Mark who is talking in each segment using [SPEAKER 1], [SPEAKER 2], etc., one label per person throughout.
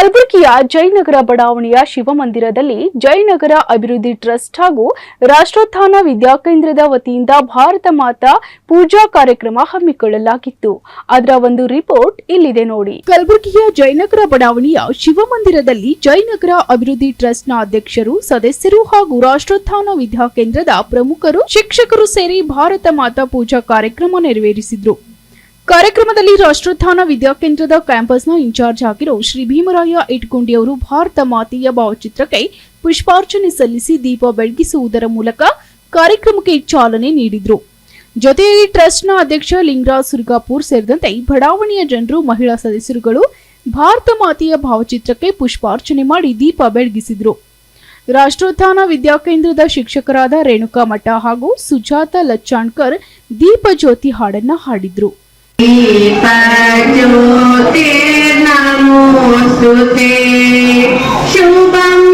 [SPEAKER 1] ಕಲಬುರಗಿಯ ಜಯನಗರ ಬಡಾವಣೆಯ ಶಿವಮಂದಿರದಲ್ಲಿ ಜಯನಗರ ಅಭಿವೃದ್ಧಿ ಟ್ರಸ್ಟ್ ಹಾಗೂ ರಾಷ್ಟ್ರೋತ್ಥಾನ ವಿದ್ಯಾಕೇಂದ್ರದ ವತಿಯಿಂದ ಭಾರತ ಮಾತಾ ಪೂಜಾ ಕಾರ್ಯಕ್ರಮ ಹಮ್ಮಿಕೊಳ್ಳಲಾಗಿತ್ತು. ಅದರ ಒಂದು ರಿಪೋರ್ಟ್ ಇಲ್ಲಿದೆ ನೋಡಿ. ಕಲಬುರಗಿಯ ಜಯನಗರ ಬಡಾವಣೆಯ ಶಿವಮಂದಿರದಲ್ಲಿ ಜಯನಗರ ಅಭಿವೃದ್ಧಿ ಟ್ರಸ್ಟ್ನ ಅಧ್ಯಕ್ಷರು, ಸದಸ್ಯರು ಹಾಗೂ ರಾಷ್ಟ್ರೋತ್ಥಾನ ವಿದ್ಯಾಕೇಂದ್ರದ ಪ್ರಮುಖರು, ಶಿಕ್ಷಕರು ಸೇರಿ ಭಾರತ ಮಾತಾ ಪೂಜಾ ಕಾರ್ಯಕ್ರಮ ನೆರವೇರಿಸಿದ್ರು. ಕಾರ್ಯಕ್ರಮದಲ್ಲಿ ರಾಷ್ಟ್ರೋತ್ಥಾನ ವಿದ್ಯಾಕೇಂದ್ರದ ಕ್ಯಾಂಪಸ್ನ ಇನ್ಚಾರ್ಜ್ ಆಗಿರೋ ಶ್ರೀ ಭೀಮರಾಯ ಇಟ್ಕೊಂಡಿ ಅವರು ಭಾರತ ಮಾತೆಯ ಭಾವಚಿತ್ರಕ್ಕೆ ಪುಷ್ಪಾರ್ಚನೆ ಸಲ್ಲಿಸಿ ದೀಪ ಬೆಳಗಿಸುವುದರ ಮೂಲಕ ಕಾರ್ಯಕ್ರಮಕ್ಕೆ ಚಾಲನೆ ನೀಡಿದರು. ಜೊತೆಯಲ್ಲಿ ಟ್ರಸ್ಟ್ನ ಅಧ್ಯಕ್ಷ ಲಿಂಗರಾಜ್ ಸುರ್ಗಾಪುರ್ ಸೇರಿದಂತೆ ಬಡಾವಣೆಯ ಜನರು, ಮಹಿಳಾ ಸದಸ್ಯರುಗಳು ಭಾರತ ಮಾತೆಯ ಭಾವಚಿತ್ರಕ್ಕೆ ಪುಷ್ಪಾರ್ಚನೆ ಮಾಡಿ ದೀಪ ಬೆಳಗಿಸಿದ್ರು. ರಾಷ್ಟ್ರೋತ್ಥಾನ ವಿದ್ಯಾಕೇಂದ್ರದ ಶಿಕ್ಷಕರಾದ ರೇಣುಕಾ ಮಠ ಹಾಗೂ ಸುಜಾತ ಲಚ್ಚಾಣ್ಕರ್ ದೀಪ ಜ್ಯೋತಿ ಹಾಡನ್ನ ಹಾಡಿದ್ರು.
[SPEAKER 2] दीपज्योतिर्नमोऽस्तुते शुभं करोतु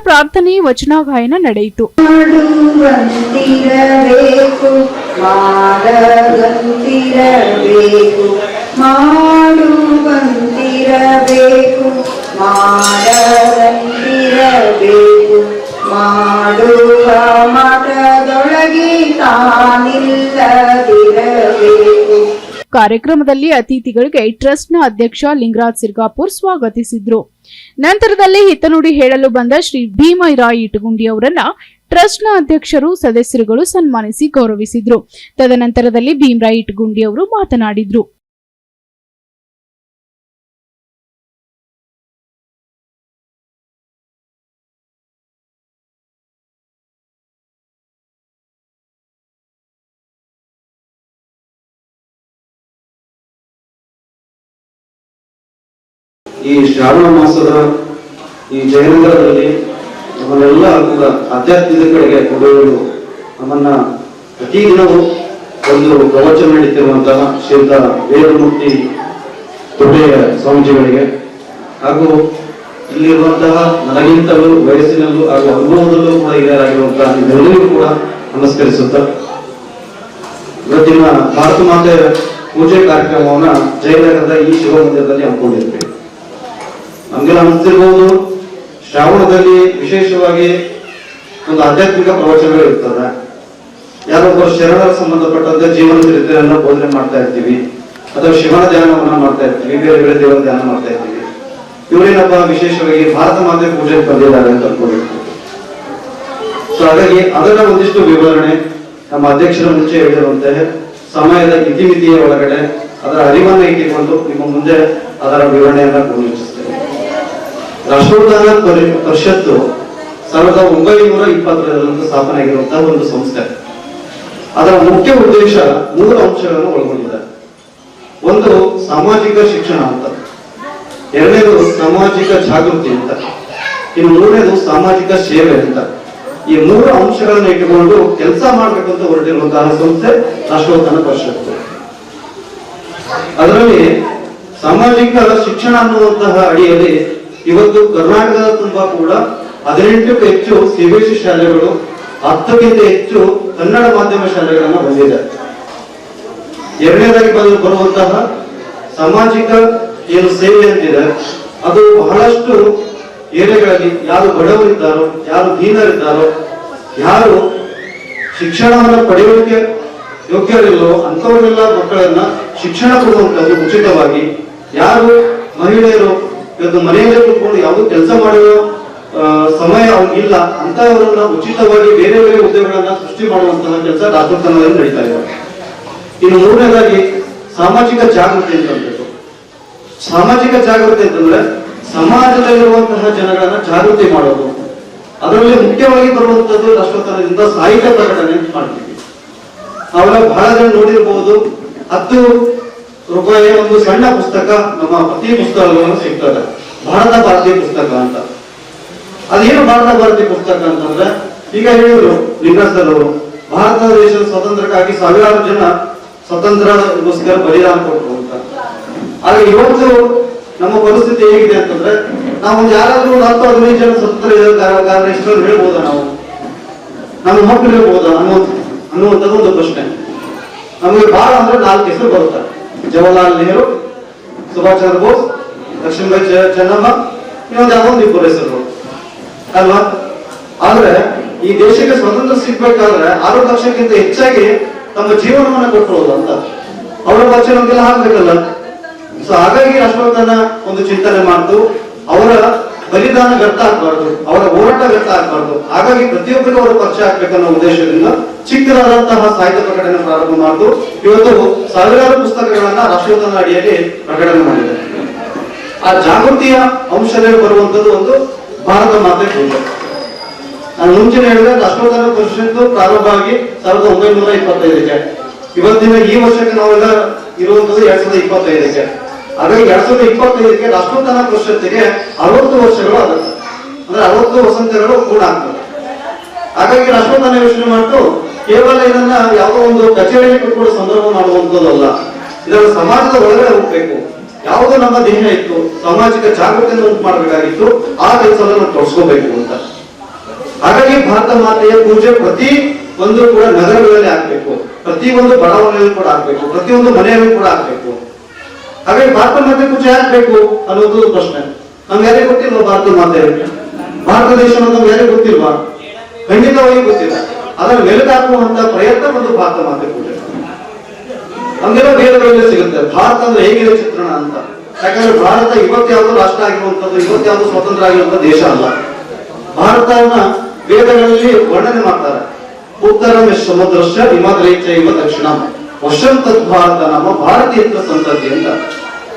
[SPEAKER 1] ಪ್ರಾರ್ಥನೆ ವಚನ ಗಾಯನ ನಡೆಯಿತು
[SPEAKER 3] ಮಾಡುವಂತಿರಬೇಕು ಮಾಡದಂತಿರಬೇಕು ಮಾಡುವಂತಿರಬೇಕು ಮಾಡದಂತಿರಬೇಕು ಮಾಡುವ
[SPEAKER 1] ಕಾರ್ಯಕ್ರಮದಲ್ಲಿ ಅತಿಥಿಗಳಿಗೆ ಟ್ರಸ್ಟ್ನ ಅಧ್ಯಕ್ಷ ಲಿಂಗರಾಜ್ ಸಿರ್ಗಾಪುರ್ ಸ್ವಾಗತಿಸಿದ್ರು. ನಂತರದಲ್ಲಿ ಹಿತನುಡಿ ಹೇಳಲು ಬಂದ ಶ್ರೀ ಭೀಮರಾಯ್ ಇಟಗುಂಡಿ ಅವರನ್ನ ಟ್ರಸ್ಟ್ನ ಅಧ್ಯಕ್ಷರು, ಸದಸ್ಯರುಗಳು ಸನ್ಮಾನಿಸಿ ಗೌರವಿಸಿದ್ರು. ತದನಂತರದಲ್ಲಿ ಭೀಮರಾಯ್ ಇಟಗುಂಡಿ ಅವರು ಮಾತನಾಡಿದ್ರು.
[SPEAKER 4] ಈ ಶ್ರಾವಣ ಮಾಸದ ಈ ಜಯನಗರದಲ್ಲಿ ನಮ್ಮನ್ನೆಲ್ಲ ಕೂಡ ಆಧ್ಯಾತ್ಮಿಕ ಕಡೆಗೆ ಕೊಂಡೊಯ್ಯಲು ನಮ್ಮನ್ನ ಪ್ರತಿದಿನವೂ ಒಂದು ಪ್ರವಚನ ನಡೀತಿರುವಂತಹ ಶ್ರೀಯುತ ವೇದಮೂರ್ತಿ ದೊಡ್ಡೆಯ ಸ್ವಾಮೀಜಿಗಳಿಗೆ. ಹಾಗೂ ಇಲ್ಲಿರುವಂತಹ ನನಗಿಂತಲೂ ವಯಸ್ಸಿನಲ್ಲೂ ಹಾಗೂ ಅನುಭವದಲ್ಲೂ ಕೂಡ ಹಿರಿಯರಾಗಿರುವಂತಹ ನಿಮ್ಮೆಲ್ಲರಿಗೂ ಕೂಡ ನಮಸ್ಕರಿಸುತ್ತ. ಇವತ್ತಿನ ಭಾರತ ಮಾತೆಯ ಪೂಜೆ ಕಾರ್ಯಕ್ರಮವನ್ನ ಜಯನಗರದ ಈ ಶಿವಮಂದಿರದಲ್ಲಿ ಹಮ್ಮಿಕೊಂಡಿರ್ತೀವಿ. ನಮ್ಗೆಲ್ಲ ಅನಿಸ್ತಿರ್ಬೋದು ಶ್ರಾವಣದಲ್ಲಿ ವಿಶೇಷವಾಗಿ ಒಂದು ಆಧ್ಯಾತ್ಮಿಕ ಪ್ರವಚನಗಳು ಇರ್ತದೆ ಯಾರೊಬ್ಬರು ಶರಣರ ಸಂಬಂಧಪಟ್ಟಂತೆ ಜೀವನ ಚರಿತ್ರೆಯನ್ನು ಬೋಧನೆ ಮಾಡ್ತಾ ಇರ್ತೀವಿ. ಅಥವಾ ಶಿವನ ಧ್ಯಾನವನ್ನ ಮಾಡ್ತಾ ಇರ್ತೀವಿ. ಬೇರೆ ಬೇರೆ ದೇವರ ಧ್ಯಾನ ಮಾಡ್ತಾ ಇರ್ತೀವಿ. ಇವರೇನಪ್ಪ ವಿಶೇಷವಾಗಿ ಭಾರತ ಮಾತೆ ಪೂಜೆ ಬಂದಿದ್ದಾರೆ ಅಂತ ಅನ್ಕೊಂಡಿರ್ತೀವಿ ಸೊ ಹಾಗಾಗಿ ಅದರ ಒಂದಿಷ್ಟು ವಿವರಣೆ ನಮ್ಮ ಅಧ್ಯಕ್ಷರ ಮುಂಚೆ ಹೇಳಿರುವಂತೆ ಸಮಯದ ಇತಿಮಿತಿಯ ಒಳಗಡೆ ಅದರ ಅರಿವನ್ನು ಇಟ್ಟುಕೊಂಡು ನಿಮ್ಮ ಮುಂದೆ ಅದರ ವಿವರಣೆಯನ್ನ ಗಮನಿಸುತ್ತೇವೆ ರಾಷ್ಟ್ರೋದ್ಧಾನ ಪರಿ- ಪರಿಷತ್ತು ಸಾವಿರದ ಒಂಬೈನೂರ ಇಪ್ಪತ್ತರಲ್ಲಿ ಸ್ಥಾಪನೆ ಆಗಿರುವಂತಹ ಒಂದು ಸಂಸ್ಥೆ. ಅದರ ಮುಖ್ಯ ಉದ್ದೇಶ ಮೂರು ಅಂಶಗಳನ್ನು ಒಳಗೊಂಡಿದೆ. ಒಂದು ಸಾಮಾಜಿಕ ಶಿಕ್ಷಣ ಅಂತ. ಎರಡನೇದು ಸಾಮಾಜಿಕ ಜಾಗೃತಿ ಅಂತ. ಇನ್ನು ಮೂರನೇದು ಸಾಮಾಜಿಕ ಸೇವೆ ಅಂತ. ಈ ಮೂರು ಅಂಶಗಳನ್ನು ಇಟ್ಟುಕೊಂಡು ಕೆಲಸ ಮಾಡಬೇಕಂತ ಹೊರಟಿರುವಂತಹ ಸಂಸ್ಥೆ ರಾಷ್ಟ್ರೋತ್ಥಾನ ಪರಿಷತ್ತು. ಅದರಲ್ಲಿ ಸಾಮಾಜಿಕ ಶಿಕ್ಷಣ ಅನ್ನುವಂತಹ ಅಡಿಯಲ್ಲಿ ಇವತ್ತು ಕರ್ನಾಟಕದ ತುಂಬಾ ಕೂಡ ಹದಿನೆಂಟಕ್ಕೂ ಹೆಚ್ಚು ಸಿಬಿಎಸ್ಇ ಶಾಲೆಗಳು, ಹತ್ತಕ್ಕಿಂತ ಹೆಚ್ಚು ಕನ್ನಡ ಮಾಧ್ಯಮ ಶಾಲೆಗಳನ್ನು ಹೊಂದಿದೆ ಎರಡನೇದಾಗಿ ಬಂದು ಬರುವಂತಹ ಸಾಮಾಜಿಕ ಏನು ಸೇವೆ ಅಂತಿದೆ, ಅದು ಬಹಳಷ್ಟು ಏರಿಯಾಗಳಲ್ಲಿ ಯಾರು ಬಡವರಿದ್ದಾರೋ, ಯಾರು ದೀನರಿದ್ದಾರೋ, ಯಾರು ಶಿಕ್ಷಣವನ್ನು ಪಡೆಯೋದಕ್ಕೆ ಯೋಗ್ಯರಿಲ್ಲೋ ಅಂಥವರೆಲ್ಲ ಮಕ್ಕಳನ್ನ ಶಿಕ್ಷಣ ಕೊಡುವಂಥದ್ದು ಉಚಿತವಾಗಿ, ಯಾರು ಮಹಿಳೆಯರು ಇವತ್ತು ಮನೆಯಲ್ಲೇ ಕೂತ್ಕೊಂಡು ಯಾವುದೋ ಕೆಲಸ ಮಾಡುವ ಸಮಯ ಇಲ್ಲ ಅಂತವರನ್ನ ಉಚಿತವಾಗಿ ಬೇರೆ ಬೇರೆ ಹುದ್ದೆಗಳನ್ನ ಸೃಷ್ಟಿ ಮಾಡುವಂತಹ ಕೆಲಸ ರಾಷ್ಟ್ರೋತ್ಥಾನದಲ್ಲಿ ನಡೀತಾ ಇದೆ. ಇನ್ನು ಮೂರನೇದಾಗಿ ಸಾಮಾಜಿಕ ಜಾಗೃತಿ ಅಂತ ಅನ್ಬೇಕು ಸಾಮಾಜಿಕ ಜಾಗೃತಿ ಅಂತಂದ್ರೆ ಸಮಾಜದಲ್ಲಿರುವಂತಹ ಜನಗಳನ್ನ ಜಾಗೃತಿ ಮಾಡೋದು. ಅದರಲ್ಲಿ ಮುಖ್ಯವಾಗಿ ಬರುವಂತದ್ದು ರಾಷ್ಟ್ರೋತ್ಥಾನದಿಂದ ಸಾಹಿತ್ಯ ಪ್ರಕಟಣೆ ಮಾಡ್ತೀವಿ ಅವರ ಬಹಳ ಜನ ನೋಡಿರಬಹುದು ಹತ್ತು ರೂಪಾಯಿ ಒಂದು ಸಣ್ಣ ಪುಸ್ತಕ, ನಮ್ಮ ಪ್ರತಿ ಪುಸ್ತಕಗಳನ್ನು ಸಿಗ್ತದೆ. ಭಾರತ ಭಾರತೀಯ ಪುಸ್ತಕ ಅಂತ. ಅದೇನು ಭಾರತ ಭಾರತೀಯ ಪುಸ್ತಕ ಅಂತಂದ್ರೆ, ಈಗ ಹೇಳಿದ್ರು ಲಿಂಗಸ್ಥರವರು ಭಾರತ ದೇಶದ ಸ್ವಾತಂತ್ರ್ಯಕ್ಕಾಗಿ ಸಾವಿರಾರು ಜನ ಸ್ವತಂತ್ರಗೋಸ್ಕರ ಬಲಿದಾನ ಕೊಟ್ಟರು ಅಂತ. ಆದ್ರೆ ಇವತ್ತು ನಮ್ಮ ಪರಿಸ್ಥಿತಿ ಹೇಗಿದೆ ಅಂತಂದ್ರೆ ನಾವು ಯಾರಾದ್ರೂ ಒಂದು ಹತ್ತು, ಹದಿನೈದು ಜನ ಸ್ವತಂತ್ರ ಎಷ್ಟು ಹೇಳ್ಬೋದಾ ನಾವು? ನಮ್ಮ ಮಕ್ಕಳು ಹೇಳ್ಬೋದಾ? ಅನ್ನೋ ಅನ್ನುವಂಥದ್ದು ಒಂದು ಪ್ರಶ್ನೆ. ನಮಗೆ ಬಹಳ ಅಂದ್ರೆ ನಾಲ್ಕು ಹೆಸರು ಬರುತ್ತೆ. ಜವಾಹರ್ಲಾಲ್ ನೆಹರು, ಸುಭಾಷ್ ಚಂದ್ರ ಬೋಸ್ ಲಕ್ಷ್ಮೀಬಾಯಿ ಚೆನ್ನಮ್ಮ ಇನ್ನೊಂದು ಯಾವುದೋ ಒಂದು ಇಬ್ಬರು ಹೆಸರು. ಅಲ್ವಾ? ಆದ್ರೆ ಈ ದೇಶಕ್ಕೆ ಸ್ವತಂತ್ರ ಸಿಗ್ಬೇಕಾದ್ರೆ ಆರು ಲಕ್ಷಕ್ಕಿಂತ ಹೆಚ್ಚಾಗಿ ತಮ್ಮ ಜೀವನವನ್ನ ಕೊಟ್ಟರು ಅಂತ. ಅವರ ಭಾಷೆ ನಮಗೆಲ್ಲ ಹಾಕ್ಬೇಕಲ್ಲ. ಸೊ ಹಾಗಾಗಿ ರಾಷ್ಟ್ರವರ್ಧನ ಒಂದು ಚಿಂತನೆ ಮಾಡ್ತು ಅವರ ಬಲಿದಾನ ವ್ಯರ್ಥ ಆಗಬಾರ್ದು, ಅವರ ಹೋರಾಟ ವ್ಯರ್ಥ ಆಗಬಾರ್ದು. ಹಾಗಾಗಿ ಪ್ರತಿಯೊಬ್ಬರಿಗೂ ಅವರು ಪರಿಚಯ ಆಗ್ಬೇಕನ್ನೋ ಉದ್ದೇಶದಿಂದ ಚಿಕ್ಕದಾದಂತಹ ಸಾಹಿತ್ಯ ಪ್ರಕಟಣೆ ಪ್ರಾರಂಭ ಮಾಡಿದ್ದು ಇವತ್ತು ಸಾವಿರಾರು ಪುಸ್ತಕಗಳನ್ನ ರಾಷ್ಟ್ರವರ್ಧನ ಅಡಿಯಲ್ಲಿ ಪ್ರಕಟಣೆ ಮಾಡಿದೆ ಆ ಜಾಗೃತಿಯ ಅಂಶದಲ್ಲಿ ಬರುವಂತದ್ದು ಒಂದು ಭಾರತ ಮಾತೆ ಪೂಜೆ ನಾನು ಮುಂಚೆ ಹೇಳಿದ್ರೆ ರಾಷ್ಟ್ರೋತ್ತರ ಪರಿಷತ್ತು ಪ್ರಾರಂಭ ಆಗಿ ಸಾವಿರದ ಒಂಬೈನೂರ ಇಪ್ಪತ್ತೈದಕ್ಕೆ. ಇವತ್ತಿನ ಈ ವರ್ಷಕ್ಕೆ ನಾವೆಲ್ಲ ಇರುವಂತದ್ದು ಎರಡ್ ಸಾವಿರದ ಇಪ್ಪತ್ತೈದಕ್ಕೆ. ಹಾಗಾಗಿ ಎರಡ್ ಸಾವಿರದ ಇಪ್ಪತ್ತೈದಕ್ಕೆ ರಾಷ್ಟ್ರೋತ್ಥಾನ ಪರಿಷತ್ತಿಗೆ ಅರವತ್ತು ವರ್ಷಗಳು ಆಗುತ್ತೆ. ಅಂದ್ರೆ ಅರವತ್ತು ವಸಂತಗಳು ಕೂಡ ಆಗ್ತದೆ ಹಾಗಾಗಿ ರಾಷ್ಟ್ರೋತ್ಥಾನ ಯೋಚನೆ ಮಾಡ್ತು, ಕೇವಲ ಇದನ್ನ ಯಾವುದೋ ಒಂದು ಕಚೇರಿಯಲ್ಲಿ ಕೂಡ ಸಂದರ್ಭ ಮಾಡುವಂತದ್ದಲ್ಲ ಇದರ ಸಮಾಜದ ಒಳಗಡೆ ಹೋಗ್ಬೇಕು. ಯಾವುದು ನಮ್ಮ ದೇಹ ಇತ್ತು, ಸಾಮಾಜಿಕ ಜಾಗೃತಿಯನ್ನು ಉಂಟು ಮಾಡಬೇಕಾಗಿತ್ತು, ಆ ಕೆಲಸವನ್ನು ನಾವು ತೊಡಸ್ಕೋಬೇಕು ಅಂತ. ಹಾಗಾಗಿ ಭಾರತ ಮಾತೆಯ ಪೂಜೆ ಪ್ರತಿ ಒಂದು ಕೂಡ ನಗರಗಳಲ್ಲಿ ಆಗ್ಬೇಕು. ಪ್ರತಿ ಒಂದು ಬಡಾವಣೆಯಲ್ಲಿ ಕೂಡ ಆಗ್ಬೇಕು. ಪ್ರತಿಯೊಂದು ಮನೆಯಲ್ಲೂ ಕೂಡ ಆಗ್ಬೇಕು. ಹಾಗಾಗಿ ಭಾರತ ಮಾತೆ ಪೂಜೆ ಹಾಕ್ಬೇಕು ಅನ್ನೋದು ಪ್ರಶ್ನೆ. ನಮ್ಗೆ ಯಾರಿಗೆ ಗೊತ್ತಿಲ್ವ ಭಾರತ ಮಾತೆ? ಭಾರತ ದೇಶ ನಮ್ಗೆ ಯಾರಿಗೆ ಗೊತ್ತಿಲ್ವಾ? ಖಂಡಿತವಾಗಿ ಗೊತ್ತಿಲ್ಲ. ಅದರ ಮೆಲುಕಾಕುವಂತ ಪ್ರಯತ್ನ ಒಂದು ಭಾರತ ಮಾತೆ ಪೂಜೆ. ನಮ್ಗೆಲ್ಲ ಬೇರೆ ಸಿಗುತ್ತೆ. ಭಾರತ ಅಂದ್ರೆ ಹೇಗಿದೆ ಚಿತ್ರಣ ಅಂತ. ಯಾಕಂದ್ರೆ ಭಾರತ ಇವತ್ತು ಯಾವ್ದು ರಾಷ್ಟ್ರ ಆಗಿರುವಂತದ್ದು ಇವತ್ತು ಯಾವ್ದು ಸ್ವತಂತ್ರ ಆಗಿರುವಂತ ದೇಶ ಅಲ್ಲ. ಭಾರತವನ್ನ ವೇದಗಳಲ್ಲಿ ವರ್ಣನೆ ಮಾಡ್ತಾರೆ. ಉತ್ತರ ಸಮುದ್ರಶ್ಚ ಹಿಮ ದಕ್ಷಿಣ. ವಶಂ ತತ್ ಭಾರತ ನಮ್ಮ ಭಾರತೀಯ ಸಂತತಿ ಅಂತ.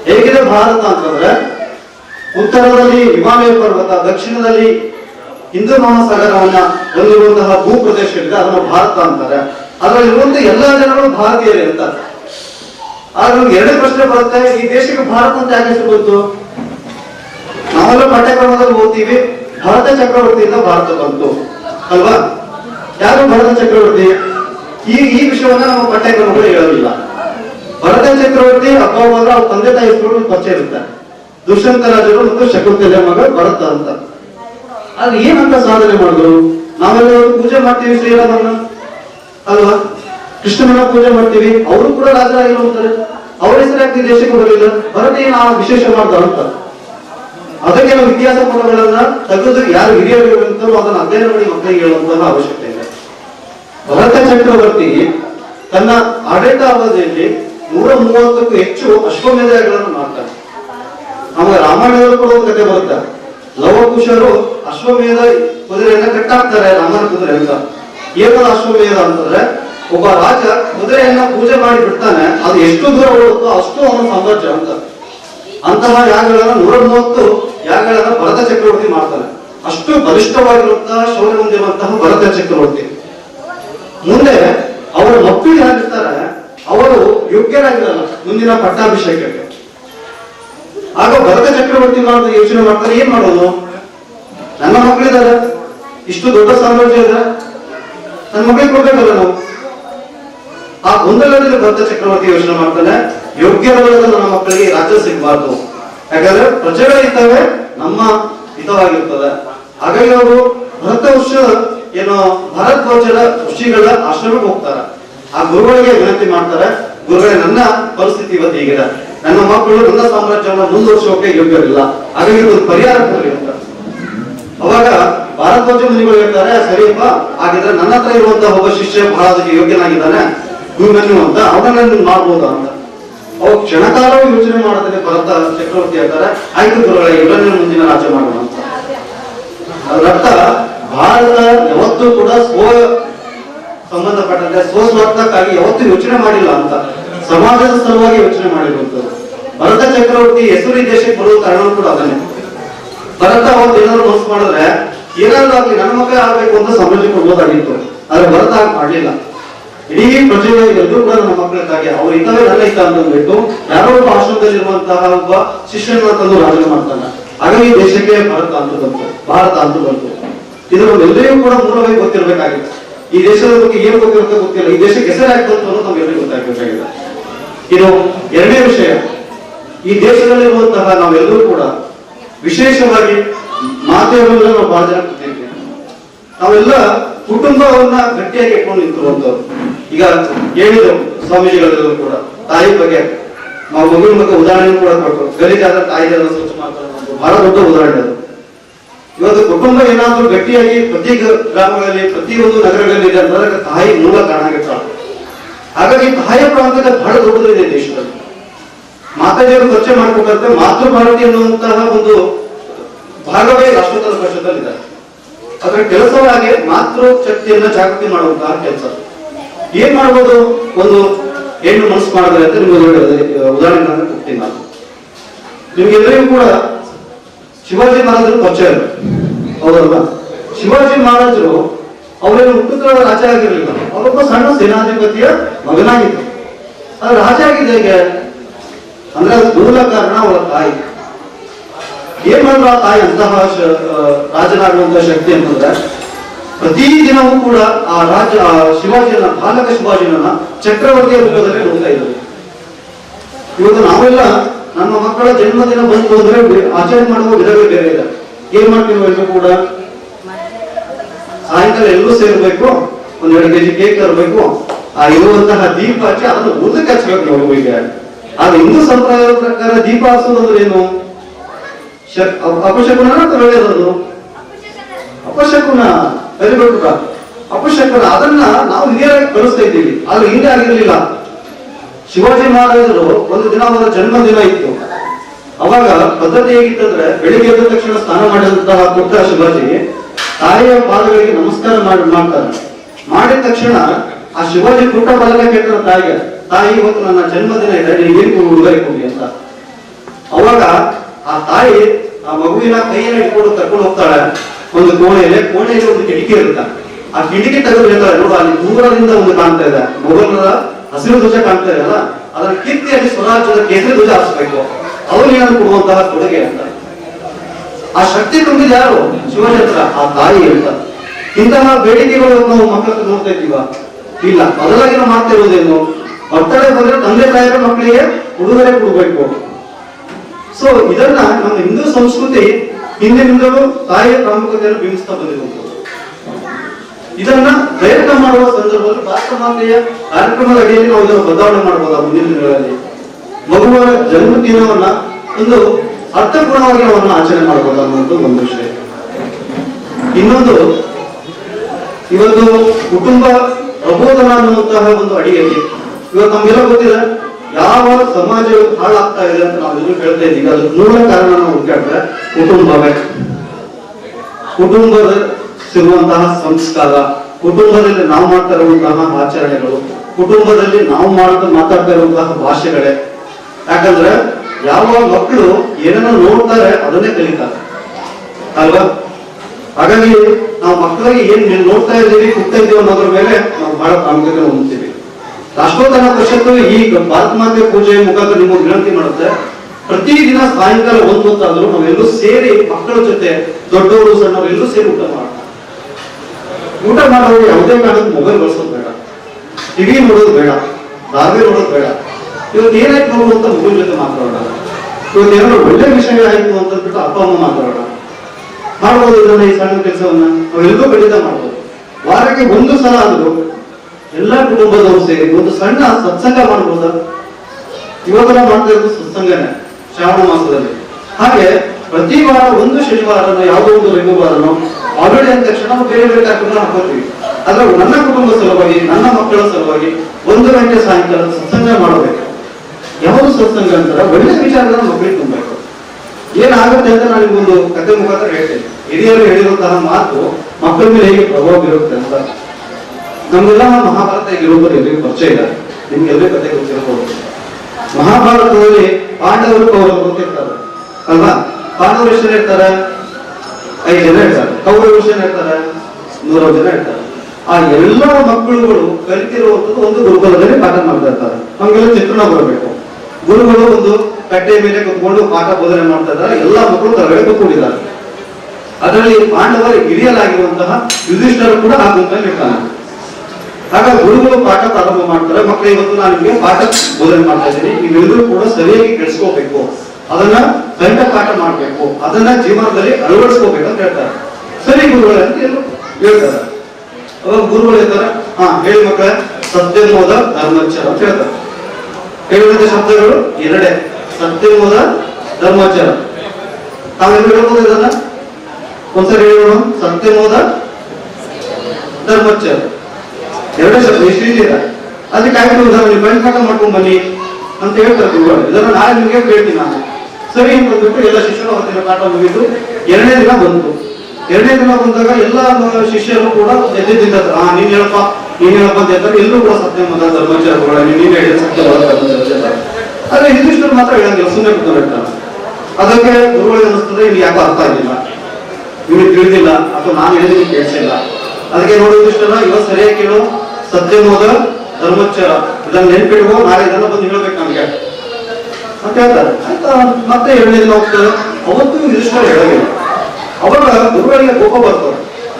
[SPEAKER 4] ಹೇಗಿದೆ ಭಾರತ ಅಂತಂದ್ರೆ, ಉತ್ತರದಲ್ಲಿ ಹಿಮಾಲಯ ಪರ್ವತ, ದಕ್ಷಿಣದಲ್ಲಿ ಹಿಂದೂ ಮಹಾಸಾಗರವನ್ನ ಹೊಂದಿರುವಂತಹ ಭೂ ಪ್ರದೇಶ ಇದೆ ಅದನ್ನು ಭಾರತ ಅಂತಾರೆ. ಅದರಲ್ಲಿರುವಂತಹ ಎಲ್ಲಾ ಜನಗಳು ಭಾರತೀಯರೇ ಅಂತ. ಆದ್ರೆ ನಮ್ಗೆ ಎರಡು ಪ್ರಶ್ನೆ ಬರುತ್ತೆ, ಈ ದೇಶಕ್ಕೆ ಭಾರತ ಅಂತ ಯಾಕೆ ಹೆಸರು ಬಂತು? ನಾವೆಲ್ಲ ಪಠ್ಯಕ್ರಮದಲ್ಲಿ ಓದ್ತೀವಿ, ಭರತ ಚಕ್ರವರ್ತಿಯಿಂದ ಭಾರತ ಬಂತು. ಅಲ್ವಾ? ಯಾರು ಭರತ ಚಕ್ರವರ್ತಿ? ಈ ಈ ವಿಷಯವನ್ನ ನಮ್ಮ ಪಠ್ಯಕ್ರಮಗಳು ಹೇಳೋದಿಲ್ಲ. ಭರತ ಚಕ್ರವರ್ತಿ ಹಬ್ಬ ಹೋದ್ರೆ ಅವ್ರ ತಂದೆ ತಾಯಿ ಹೆಸರು ಪರಿಚಯ ಇರುತ್ತೆ. ದುಷ್ಯಂತ ರಾಜರು ಮತ್ತು ಶಕುಂತಲೆ ಮಗ ಭರತ ಅಂತ. ಆದ್ರೆ ಏನಂತ ಸಾಧನೆ ಮಾಡಿದ್ರು? ನಾವೆಲ್ಲ ಪೂಜೆ ಮಾಡ್ತೀವಿ ಶ್ರೀರಾಮನ. ಅಲ್ವಾ? ಕೃಷ್ಣನ ಪೂಜೆ ಮಾಡ್ತೀವಿ. ಅವರು ಕೂಡ ರಾಜರಾಗಿರುವಂತಾರೆ ಅವ್ರ ಹೆಸರು ಅವ್ರ ಈ ದೇಶಕ್ಕೆ ಬರಲಿಲ್ಲ ಭರತ ಏನು ಆ ವಿಶೇಷ ಮಾಡ್ದ ಅಂತ? ಅದಕ್ಕೆ ನಾವು ಇತಿಹಾಸ ಪುಟಗಳನ್ನ ತೆಗೆದು ಯಾರು ಹಿರಿಯರು ಅದನ್ನ ಅಧ್ಯಯನ ಮಾಡಿ ಮಕ್ಕಳಿಗೆ ಹೇಳುವಂತಹ ಅವಶ್ಯಕತೆ. ಭರತ ಚಕ್ರವರ್ತಿ ತನ್ನ ಆಡಳಿತ ಅವಧಿಯಲ್ಲಿ ನೂರ ಮೂವತ್ತಕ್ಕೂ ಹೆಚ್ಚು ಅಶ್ವಮೇಧಗಳನ್ನು ಮಾಡ್ತಾರೆ. ನಮಗೆ ರಾಮಾಯಣದಲ್ಲೂ ಕೂಡ ಒಂದು ಕತೆ ಬರುತ್ತೆ. ಲವಕುಶರು ಅಶ್ವಮೇಧ ಕುದುರೆಯನ್ನ ಕಟ್ಟಾಕ್ತಾರೆ, ರಾಮನ ಕುದುರೆ ಅಂತ. ಏನದು ಅಶ್ವಮೇಧ ಅಂತಂದ್ರೆ ಒಬ್ಬ ರಾಜ ಕುದುರೆಯನ್ನ ಪೂಜೆ ಮಾಡಿ ಬಿಡ್ತಾನೆ. ಅದು ಎಷ್ಟು ದೂರ ಓಡುತ್ತೋ ಅಷ್ಟು ಅವನ ಸಾಮ್ರಾಜ್ಯ ಅಂತ. ಅಂತಹ ಯಾಗಗಳನ್ನ ನೂರ ಮೂವತ್ತು ಯಾಗಗಳನ್ನ ಭರತ ಚಕ್ರವರ್ತಿ ಮಾಡ್ತಾನೆ ಅಷ್ಟು ಬಲಿಷ್ಠವಾಗಿರುವಂತಹ ಶೌರ್ಯ ಹೊಂದಿರುವಂತಹ ಭರತ ಚಕ್ರವರ್ತಿ ಮುಂದೆ ಅವರ ಮಕ್ಕಳು ಯಾರಿರ್ತಾರೆ ಅವರು ಯೋಗ್ಯರಾಗಿರಲ್ಲ, ಮುಂದಿನ ಪಟ್ಟಾಭಿಷೇಕಕ್ಕೆ. ಆಗ ಭರತ ಚಕ್ರವರ್ತಿ ಮಾಡಿದ ಯೋಚನೆ ಮಾಡ್ತಾರೆ, ಏನ್ ಮಾಡೋದು? ನನ್ನ ಮಕ್ಕಳಿದ್ದಾರೆ, ಇಷ್ಟು ದೊಡ್ಡ ಸಾಮ್ರಾಜ್ಯ ಇದೆ, ನನ್ನ ಮಕ್ಕಳಿಗೆ ಕೊಡ್ಬೇಕಲ್ಲ ನಾವು? ಆ ಗೊಂದಲದಲ್ಲಿ ಭರತ ಚಕ್ರವರ್ತಿ ಯೋಚನೆ ಮಾಡ್ತಾನೆ, ಯೋಗ್ಯರಲ್ಲದ ನನ್ನ ಮಕ್ಕಳಿಗೆ ರಾಜ್ಯ ಸಿಗಬಾರ್ದು. ಯಾಕಂದ್ರೆ ಪ್ರಜೆಗಳಿದ್ದಾವೆ ನಮ್ಮ ಹಿತವಾಗಿರ್ತದೆ. ಹಾಗಾಗಿ ಅವರು ಭರತ ವರ್ಷ ಏನು ಭಾರದ್ವಾಜರ ಋಷಿಗಳ ಆಶ್ರಮಕ್ಕೆ ಹೋಗ್ತಾರ. ಆ ಗುರುಗಳಿಗೆ ವಿನಂತಿ ಮಾಡ್ತಾರೆ, ಗುರುಗಳೇ, ನನ್ನ ಪರಿಸ್ಥಿತಿ ಇವತ್ತು ಹೀಗಿದೆ. ನನ್ನ ಮಕ್ಕಳು, ನನ್ನ ಸಾಮ್ರಾಜ್ಯವನ್ನು ಮುಂದುವರಿಸೋಕೆ ಯೋಗ್ಯವಿಲ್ಲ ಹಾಗಾಗಿ ಒಂದು ಪರಿಹಾರ ಕೊಡ್ರಿ ಅಂತ. ಅವಾಗ ಭಾರದ್ವಾಜ ಮುನಿಗಳು ಹೇಳ್ತಾರೆ, ಸರಿಯಪ್ಪ, ಹಾಗಿದ್ರೆ ನನ್ನ ಹತ್ರ ಇರುವಂತಹ ಒಬ್ಬ ಶಿಷ್ಯ ಬಹಳ ಅದಕ್ಕೆ ಯೋಗ್ಯನಾಗಿದ್ದಾನೆ. ಗುರುಮನ್ಯು ಅಂತ ಅವನನ್ನ ನೀನು ಮಾಡ್ಬೋದಾ ಅಂತ. ಅವ್ರು ಕ್ಷಣಕಾಲವೂ ಯೋಚನೆ ಮಾಡದೆ ಭರತ ಚಕ್ರವರ್ತಿ ಹೇಳ್ತಾರೆ, ಆಯ್ತು ಗುರುಗಳೇ, ಇವರನ್ನೇ ಮುಂದಿನ ರಾಜ್ಯ ಮಾಡೋಣ ಅಂತ. ಅದರರ್ಥ ಭಾರತ ಯಾವತ್ತೂ ಕೂಡ ಸ್ವ ಸಂಬಂಧಪಟ್ಟಂತೆ ಸ್ವಸ್ವಾರ್ಥಕ್ಕಾಗಿ ಯಾವತ್ತೂ ಯೋಚನೆ ಮಾಡಿಲ್ಲ ಅಂತ. ಸಮಾಜದ ಸಲುವಾಗಿ ಯೋಚನೆ ಮಾಡಿರುವಂತದ್ದು ಭರತ ಚಕ್ರವರ್ತಿ ಹೆಸರು ದೇಶಕ್ಕೆ ಬರುವ ಕಾರಣ ಕೂಡ ಅದನ್ನೇ. ಭರತ ಅವತ್ತು ಏನಾದ್ರು ಮನಸ್ಸು ಮಾಡಿದ್ರೆ, ಏನಾದ್ರು ನನ್ನ ಮಗ ಆಗ್ಬೇಕು ಅಂತ ಸಮಾಜಕ್ಕೆ ಕೊಡ್ಬೋದಾಗಿತ್ತು ಆದ್ರೆ ಭರತ ಮಾಡ್ಲಿಲ್ಲ. ಇಡೀ ಪ್ರಜೆಗಳಿಗೆ ಎಲ್ಲರೂ ಕೂಡ ನಮ್ಮ ಮಕ್ಕಳಿಗಾಗಿ ಅವ್ರ ಹಿತವೇ ನನ್ನ ಇಷ್ಟ ಅಂತ ಅಂದ್ಬಿಟ್ಟು ಯಾರೋ ಒಬ್ಬ ಆಶ್ರಮದಲ್ಲಿ ಇರುವಂತಹ ಒಬ್ಬ ಶಿಷ್ಯನ ತಂದು ರಾಜ ಮಾಡ್ತಾನೆ. ಹಾಗಾಗಿ ದೇಶಕ್ಕೆ ಭಾರತ ಅಂತ ಬಂತು ಭಾರತ ಅಂತ. ಬಂತು ಎಲ್ಲರಿಗೂ ಕೂಡ ಮೂಲವಾಗಿ ಗೊತ್ತಿರಬೇಕಾಗಿತ್ತು. ಈ ದೇಶದ ಬಗ್ಗೆ ಏನು ಗೊತ್ತಿರುತ್ತೆ ಗೊತ್ತಿಲ್ಲ. ಈ ದೇಶಕ್ಕೆ ಹೆಸರು ಅಂತ ಬಂತು ಅನ್ನೋದು ನಮ್ಗೆಲ್ಲರಿಗೂ ಗೊತ್ತಾಗಬೇಕಾಗಿದೆ. ಇದು ಎರಡನೇ ವಿಷಯ, ಈ ದೇಶದಲ್ಲಿರುವಂತಹ ನಾವೆಲ್ಲರೂ ಕೂಡ ವಿಶೇಷವಾಗಿ ಮಾತೆಯವರೆಲ್ಲ ನಾವು ಬಹಳ ಜನ ನಾವೆಲ್ಲ ಕುಟುಂಬವನ್ನ ಗಟ್ಟಿಯಾಗಿ ಇಟ್ಕೊಂಡು ನಿಂತಿರುವಂತವ್ರು ಈಗ ಹೇಳಿದ್ರು ಸ್ವಾಮೀಜಿಗಳೆಲ್ಲರೂ ಕೂಡ, ತಾಯಿ ಬಗ್ಗೆ ನಾವು ಮಗುವಿನ ಬಗ್ಗೆ ಉದಾಹರಣೆ ಕೂಡ ಕೊಟ್ಟರು. ಗಲೀಜಾದ ತಾಯಿಗೆಲ್ಲ ಸ್ವಚ್ಛ ಮಾಡ್ತಾರೆ ಬಹಳ ದೊಡ್ಡ ಉದಾಹರಣೆ ಅದು. ಇವತ್ತು ಕುಟುಂಬ ಏನಾದ್ರೂ ಗಟ್ಟಿಯಾಗಿ ಪ್ರತಿ ಗ್ರಾಮಗಳಲ್ಲಿ, ಪ್ರತಿಯೊಂದು ನಗರಗಳಲ್ಲಿ ಇದೆ ತಾಯಿ ಮೂಲ ಕಾರಣ ಆಗಿರ್ತಾಳೆ ಹಾಗಾಗಿ ತಾಯಿಯ ಪ್ರಾಂತ್ಯದ ಬಹಳ ದೊಡ್ಡದಿದೆ ದೇಶದಲ್ಲಿ. ಮಾತಾಜಿಯವರು ಚರ್ಚೆ ಮಾಡ್ಬೇಕಂದ್ರೆ ಮಾತೃಭಾರತಿ ಅನ್ನುವಂತಹ ಒಂದು ಭಾಗವೇ ರಾಷ್ಟ್ರದ ಪರಿಷತ್ತಲ್ಲಿದೆ. ಅದರ ಕೆಲಸವಾಗಿ ಮಾತೃ ಶಕ್ತಿಯನ್ನ ಜಾಗೃತಿ ಮಾಡುವಂತಹ ಕೆಲಸ. ಏನ್ ಮಾಡ್ಬೋದು? ಒಂದು ಹೆಣ್ಣು ಮನಸ್ಸು ಮಾಡಿದ್ರೆ ಅಂತ ನಿಮ್ಗೆ ಉದಾಹರಣೆ ಕೊಡ್ತೀನಿ ನಾನು. ನಿಮ್ಗೆಲ್ಲರಿಗೂ ಕೂಡ ಶಿವಾಜಿ ಮಹಾರಾಜರು ಪರಿಚಯ ಹೌದಲ್ವಾ? ಶಿವಾಜಿ ಮಹಾರಾಜರು ಅವರೇನು ಹುಟ್ಟುತ್ತ ರಾಜ ಆಗಿರ್ಲಿಲ್ಲ. ಅವರೊಬ್ಬ ಸಣ್ಣ ಸೇನಾಧಿಪತಿಯ ಮಗನಾಗಿದ್ದರು ಅದು ರಾಜ ಆಗಿದ್ದ ಹೇಗೆ? ಅಂದ್ರೆ ಅದು ಮೂಲ ಕಾರಣ ಅವರ ತಾಯಿ. ಏನ್ ಮಾಡಿದ್ರು ಆ ತಾಯಿ ಅಂತಹ ರಾಜನಾಗುವಂತಹ ಶಕ್ತಿ ಅಂತಂದ್ರೆ, ಪ್ರತಿ ದಿನವೂ ಕೂಡ ಆ ರಾಜ, ಆ ಶಿವಾಜಿಯನ್ನ, ಬಾಲಕ ಶಿವಾಜಿಯನ್ನ ಚಕ್ರವರ್ತಿಯ ರೂಪದಲ್ಲಿ ನೋಡ್ತಾ ಇದ್ದಾರೆ ಇವತ್ತು ನಾವೆಲ್ಲ ನಮ್ಮ ಮಕ್ಕಳ ಜನ್ಮದಿನ ಬಂದು ಹೋದ್ರೆ ಆಚರಣೆ ಮಾಡುವ ವಿಧಗಳು ಬೇರೆ ಇಲ್ಲ ಏನ್ ಮಾಡ್ತೀವಿ ಎಲ್ಲರೂ ಕೂಡ? ಸಾಯಂಕಾಲ ಎಲ್ಲರೂ ಸೇರ್ಬೇಕು, ಒಂದ್ ಎರಡು ಕೆಜಿ ಕೇಕ್ ತರಬೇಕು. ಆ ಇರುವಂತಹ ದೀಪ ಹಚ್ಚಿ ಅದನ್ನು ಉದಕ್ಕೆ ಹಚ್ಬೇಕು ಈಗ ಆದ್ರೆ ಹಿಂದೂ ಸಂಪ್ರದಾಯದ ಪ್ರಕಾರ ದೀಪ ಹಚ್ಚೋದು ಏನು? ಅಪಶಕುನ ಒಳ್ಳೆಯದದು. ಅಪಶಕುನ ಗುಡ್ ಅಪಶಕುನ, ಅದನ್ನ ನಾವು ಹಿರಿಯರಾಗಿ ಕಲಿಸ್ತಾ ಇದ್ದೀವಿ. ಆದ್ರೆ ಹಿಂದೆ ಆಗಿರ್ಲಿಲ್ಲ. ಶಿವಾಜಿ ಮಹಾರಾಜರು ಒಂದು ದಿನ ಅವರ ಜನ್ಮದಿನ ಇತ್ತು. ಅವಾಗ ಪದ್ಧತಿ ಹೇಗಿತ್ತಂದ್ರೆ ಬೆಳಿಗ್ಗೆ ಎದ್ದ ತಕ್ಷಣ ಸ್ನಾನ ಮಾಡಿದಂತಹ ಪುಟ್ಟ ಶಿವಾಜಿ ತಾಯಿಯ ಪಾದಗಳಿಗೆ ನಮಸ್ಕಾರ ಮಾಡಿ ಮಾಡ್ತಾರೆ ಮಾಡಿದ ತಕ್ಷಣ ಆ ಶಿವಾಜಿ ಪುಟ್ಟ ಬಲಗ ಕೇಳ್ತಾರೆ ತಾಯಿಗೆ, ತಾಯಿ, ಇವತ್ತು ನನ್ನ ಜನ್ಮದಿನ ಇದೆ ಏನ್ ಉಡುಗೊರೆ ಅಂತ. ಅವಾಗ ಆ ತಾಯಿ ಆ ಮಗುವಿನ ಕೈಯನ್ನು ಇಟ್ಕೊಂಡು ಕರ್ಕೊಂಡು ಹೋಗ್ತಾಳೆ. ಒಂದು ಕೋಣೆಯಲ್ಲಿ ಕೋಣೆಯಲ್ಲಿ ಒಂದು ಕಿಟಕಿ ಇರುತ್ತೆ. ಆ ಕಿಟಕಿ ತೆಗೆದು ಹೇಳ್ತಾಳೆ, ನೋಡು, ಅಲ್ಲಿ ದೂರದಿಂದ ಒಂದು ಕಾಣ್ತಾ ಇದೆ. ಮೊಘಲರ ಹಸಿರು ಧ್ವಜ ಕಾಣ್ತಾ ಇದೆಯಲ್ಲ ಅದರ ಕೀರ್ತಿಯಲ್ಲಿ ಸ್ವರಾಜ್ಯದ ಕೇಂದ್ರ ಧ್ವಜ ಹಾರಿಸ್ಬೇಕು. ಅವನಿಗೆ ಕೊಡುವಂತಹ ಕೊಡುಗೆ ಅಂತ. ಆ ಶಕ್ತಿ ತುಂಬಿದ ಯಾರು? ಶಿವಚಂದ್ರ, ಆ ತಾಯಿ ಅಂತ. ಇಂತಹ ಬೇಡಿಕೆಗಳು ನಾವು ಮಕ್ಕಳ ನೋಡ್ತಾ ಇದ್ದೀವ? ಇಲ್ಲ. ಬದಲಾಗಿ ನಾವು ಮಾಡ್ತಾ ಇರೋದೇನು? ಬರ್ತಡೇ ಬಂದ್ರೆ ತಂದೆ ತಾಯಿಯ ಮಕ್ಕಳಿಗೆ ಉಡುಗೊರೆ ಕೊಡಬೇಕು. ಸೊ ಇದನ್ನ ನಮ್ಮ ಹಿಂದೂ ಸಂಸ್ಕೃತಿ ಹಿಂದಿನಿಂದಲೂ ತಾಯಿಯ ಪ್ರಾಮುಖ್ಯತೆಯನ್ನು ಬಿಂಬಿಸ್ತಾ ಬಂದಿರುವುದು ಇದನ್ನ ಪ್ರಯತ್ನ ಮಾಡುವ ಸಂದರ್ಭದಲ್ಲಿ ಭಾರತ ಮಾತೆಯ ಕಾರ್ಯಕ್ರಮದ ಅಡಿಯಲ್ಲಿ ನಾವು ಬದಲಾವಣೆ ಮಾಡಬಹುದು ಮುಂದಿನ ದಿನಗಳಲ್ಲಿ. ಮಗುವ ಜನ್ಮದಿನವನ್ನ ಒಂದು ಅರ್ಥಪೂರ್ಣವಾಗಿ ಅವನ್ನ ಆಚರಣೆ ಮಾಡಬಹುದು ಅನ್ನೋದು ಒಂದು ವಿಷಯ ಇನ್ನೊಂದು, ಇವತ್ತು ಕುಟುಂಬ ಪ್ರಬೋಧನ ಅನ್ನುವಂತಹ ಒಂದು ಅಡಿಯಲ್ಲಿ ಇವತ್ತು ನಮ್ಗೆಲ್ಲ ಗೊತ್ತಿಲ್ಲ ಯಾವ ಸಮಾಜ ಹಾಳಾಗ್ತಾ ಇದೆ ಅಂತ ನಾವು ಎಲ್ಲರೂ ಹೇಳ್ತಾ ಇದ್ದೀವಿ. ಅದ್ರ ಮೂಲ ಕಾರಣ ನಾವು ಹುಡುಕಾಡ್ರೆ ಕುಟುಂಬವೇ. ಕುಟುಂಬದ ಸಿಗುವಂತಹ ಸಂಸ್ಕಾರ. ಕುಟುಂಬದಲ್ಲಿ ನಾವು ಮಾಡ್ತಾ ಇರುವಂತಹ ಆಚರಣೆಗಳು, ಕುಟುಂಬದಲ್ಲಿ ನಾವು ಮಾಡ್ತಾ ಮಾತಾಡ್ತಾ ಇರುವಂತಹ ಭಾಷೆಗಳೇ. ಯಾಕಂದ್ರೆ ಯಾವ ಮಕ್ಕಳು ಏನನ್ನ ನೋಡ್ತಾರೆ ಅದನ್ನೇ ಕಲಿತಾರೆ. ಅಲ್ವಾ? ಹಾಗಾಗಿ ನಾವು ಮಕ್ಕಳಿಗೆ ಏನ್ ನೋಡ್ತಾ ಇದ್ದೀವಿ, ಕುಗ್ತಾ ಇದ್ದೀವಿ ಅನ್ನೋದ್ರ ಮೇಲೆ ನಾವು ಬಹಳ ಪ್ರಾಮುಖ್ಯತೆ ಹೊಂದ್ತೀವಿ ರಾಷ್ಟ್ರೋತ್ಥಾನ ಪರಿಷತ್ತು ಈ ಭಾರತ ಮಾತೆ ಪೂಜೆ ಮುಖಾಂತರ ನಿಮಗೆ ವಿನಂತಿ ಮಾಡುತ್ತೆ. ಪ್ರತಿದಿನ ಸಾಯಂಕಾಲ ಒಂದು ಹೊತ್ತಾದ್ರೂ ನಾವೆಲ್ಲರೂ ಸೇರಿ ಮಕ್ಕಳ ಜೊತೆ, ದೊಡ್ಡವರು ಸಣ್ಣವರು ಎಲ್ಲರೂ ಸೇರಿ ಊಟ ಮಾಡೋಣ ಊಟ ಮಾಡೋರು ಯಾವುದೇ ಮಾಡೋದು ಮೊಬೈಲ್ ಬಳಸೋದು ಬೇಡ. ಟಿವಿ ನೋಡೋದು ಬೇಡ. ಧಾರಾವಾಹಿ ನೋಡೋದು ಬೇಡ. ಇವತ್ತು ಏನಾಯ್ತು ಅಂತ ಮಗುವಿನ ಜೊತೆ ಮಾತಾಡೋಣ. ಇವತ್ತು ಏನಾದ್ರು ಒಳ್ಳೆ ವಿಷಯಗಳು ಆಯ್ತು ಅಂತ ಬಿಟ್ಟು ಅಪ್ಪ ಅಮ್ಮ ಮಾತಾಡೋಣ. ಮಾಡ್ಬೋದು ಇದನ್ನ ಈ ಸಣ್ಣ ಕೆಲಸವನ್ನ? ನಾವೆಲ್ಲರೂ ಖಂಡಿತ ಮಾಡ್ಬೋದು. ವಾರಕ್ಕೆ ಒಂದು ಸಲ ಆದರೂ ಎಲ್ಲ ಕುಟುಂಬದವರು ಸೇರಿ ಒಂದು ಸಣ್ಣ ಸತ್ಸಂಗ ಮಾಡ್ಬೋದಾ? ನಾವು ಮಾಡ್ತಾ ಇರೋದು ಸತ್ಸಂಗನೇ, ಶ್ರಾವಣ ಮಾಸದಲ್ಲಿ. ಹಾಗೆ ಪ್ರತಿ ವಾರ ಒಂದು ಶನಿವಾರನೋ, ಯಾವುದೋ ಒಂದು ರವಿವಾರನೋ ಆಲ್ರೆಡಿ ಅಂದ ತಕ್ಷಣ ನಾವು ಬೇರೆ ಬೇರೆ ಕಾರ್ಯಕ್ರಮ ಹಾಕೋತೀವಿ ಆದ್ರೆ ನನ್ನ ಕುಟುಂಬ ಸಲುವಾಗಿ, ನನ್ನ ಮಕ್ಕಳ ಸಲುವಾಗಿ ಒಂದು ಗಂಟೆ ಸಾಯಂಕಾಲ ಸತ್ಸಂಗ ಮಾಡಬೇಕು ಯಾವುದು ಸತ್ಸಂಗ ಅಂತಾರೆ? ಒಳ್ಳೆ ವಿಚಾರಗಳ ಮಕ್ಕಳಿಗೆ ತುಂಬಬೇಕು. ಏನಾಗುತ್ತೆ ಅಂತ ನಾನು ಒಂದು ಕಥೆ ಮುಖಾಂತರ ಹೇಳ್ತೇನೆ. ಹಿರಿಯರು ಹೇಳಿರುವಂತಹ ಮಾತು ಮಕ್ಕಳ ಮೇಲೆ ಹೇಗೆ ಪ್ರಭಾವ ಬೀರುತ್ತೆ ಅಂತ. ನಮ್ಗೆಲ್ಲ ಮಹಾಭಾರತ ಇರುವುದರ ಎಲ್ಲಿಗೂ ಪರಿಚಯ ಇಲ್ಲ. ನಿಮ್ಗೆ ಎಲ್ಲೇ ಕಥೆ ಗೊತ್ತಿರಬಹುದು ಮಹಾಭಾರತದಲ್ಲಿ ಪಾಂಡವರು ಕೌರವರು ಗೊತ್ತಿರ್ತಾರೆ ಅಲ್ವಾ? ಪಾಂಡವರು ಎಷ್ಟು ಇರ್ತಾರೆ? ಐದು ಜನ ಇರ್ತಾರೆ. ಎಷ್ಟು ಜನ ಇರ್ತಾರೆ ನೂರು ಜನ ಇರ್ತಾರೆ. ಆ ಎಲ್ಲ ಮಕ್ಕಳುಗಳು ಕಲಿತಿರುವಂತದ್ದು ಒಂದು ಗುರುಕುಲದಲ್ಲಿ ಪಾಠ ಮಾಡ್ತಾ ಇರ್ತಾರೆ. ಹಂಗೆಲ್ಲ ಚಿತ್ರಣ ಬರಬೇಕು ಗುರುಗಳು ಒಂದು ಕಟ್ಟೆ ಮೇಲೆ ಕುತ್ಕೊಂಡು ಪಾಠ ಬೋಧನೆ ಮಾಡ್ತಾ ಇದ್ದಾರೆ. ಎಲ್ಲ ಮಕ್ಕಳು ತರಬೇತಿ ಕೂಡಿದ್ದಾರೆ. ಅದರಲ್ಲಿ ಪಾಂಡವರ ಹಿರಿಯಲಾಗಿರುವಂತಹ ಯುಧಿಷ್ಠರು ಕೂಡ ಆ ಗುಂಪಲ್ಲಿ ಇರ್ತಾನೆ ಆಗ ಗುರುಗಳು ಪಾಠ ಪ್ರಾರಂಭ ಮಾಡ್ತಾರೆ. ಮಕ್ಕಳು, ಇವತ್ತು ನಾನು ನಿಮಗೆ ಪಾಠ ಬೋಧನೆ ಮಾಡ್ತಾ ಇದ್ದೀನಿ. ನೀವೆಲ್ಲರೂ ಕೂಡ ಸರಿಯಾಗಿ ಕೆಡಿಸ್ಕೋಬೇಕು ಅದನ್ನ ಕಂಠ ಪಾಠ ಮಾಡಬೇಕು. ಅದನ್ನ ಜೀವನದಲ್ಲಿ ಅಳವಡಿಸ್ಕೋಬೇಕು ಅಂತ ಹೇಳ್ತಾರೆ. ಸರಿ ಗುರುಗಳೇ ಅಂತ ಹೇಳ್ತಾರೆ. ಅವಾಗ ಗುರುಗಳು ಹೇಳ್ತಾರೆ, ಹಾ, ಹೇಳಿ ಮಕ್ಕಳೇ, ಸತ್ಯಮೋದ ಧರ್ಮಚರ ಅಂತ ಹೇಳ್ತಾರೆ. ಹೇಳಿದಂತ ಶಬ್ದಗಳು? ಎರಡೇ. ಸತ್ಯಮೋದ ಧರ್ಮಚರ ತಾವೆಲ್ಲ ಹೇಳ್ಬೋದು ಇದನ್ನ? ಒಂದ್ಸರಿ ಹೇಳೋಣ ಸತ್ಯಮೋದ ಧರ್ಮಚರ ಎರಡೇ ಶಬ್ದ ಎಷ್ಟು ಇದೆಯಲ್ಲ ಇದೆ ಅದಕ್ಕೆ ಆಯ್ತು ಉದಾಹರಣೆ ಪಂಚಪಾಠ ಮಾಡ್ಕೊಂಡ್ ಬನ್ನಿ ಅಂತ ಹೇಳ್ತಾರೆ ಗುರುಗಳು. ಇದನ್ನ ನಾಳೆ ನಿಮಗೆ ಕೇಳ್ತೀನಿ ನಾನು. ಸರಿ ಅಂತ ಎಲ್ಲ ಶಿಷ್ಯರು ಅವತ್ತಿನ ಪಾಠ ಮುಗಿದು ಎರಡನೇ ದಿನ ಬಂತು. ಎರಡನೇ ದಿನ ಬಂದಾಗ ಎಲ್ಲ ಶಿಷ್ಯರು ಕೂಡ ಎದ್ದಿದ್ದ ಹಾ ನೀನ್ ಹೇಳಪ್ಪ ನೀನ್ ಹೇಳಪ್ಪ ಅಂತ ಹೇಳ್ತಾರೆ. ಎಲ್ಲರೂ ಕೂಡ ಸತ್ಯ ಮತ ಧರ್ಮಚಾರ ಗುರುಗಳ ನೀನ್ ಹೇಳಿದ ಸತ್ಯ ಹೇಳ್ತಾರೆ. ಆದ್ರೆ ಹಿಂದಿಷ್ಟರು ಮಾತ್ರ ಹೇಳಂಗಿಲ್ಲ ಸುಮ್ಮನೆ ಕೂತ್ಕೊಂಡಿರ್ತಾರೆ ಅದಕ್ಕೆ ಗುರುಗಳಿಗೆ ಅನಿಸ್ತದೆ ಇಲ್ಲಿ ಯಾಕೋ ಅರ್ಥ ಆಗಿಲ್ಲ. ನಿಮಗೆ ತಿಳಿದಿಲ್ಲ, ಅಥವಾ ನಾನು ಹೇಳಿದ್ರೆ ಕೇಳಿಸಿಲ್ಲ ಅದಕ್ಕೆ ನೋಡೋದಿಷ್ಟಲ್ಲ ಇವತ್ತು ಸರಿಯಾಗಿ ಕೇಳು. ಸತ್ಯಮೋದ ಧರ್ಮೋಚ್ಚರ. ಇದನ್ನ ನೆನ್ಪಿಡುವ ನಾಳೆ ಇದನ್ನ ಬಂದು ಹೇಳ್ಬೇಕು ನಮ್ಗೆ. ಅಂತ ಹೇಳ್ತಾರೆ, ಆಯ್ತಾ, ಮತ್ತೆ ದಿನ ಹೋಗ್ತಾರೆ ಅವತ್ತು ಇದಿಷ್ಟ ಹೇಳೋದಿಲ್ಲ. ಅವಾಗ ಗುರುಗಳಿಗೆ ಕೋಪ ಬರ್ತದೆ.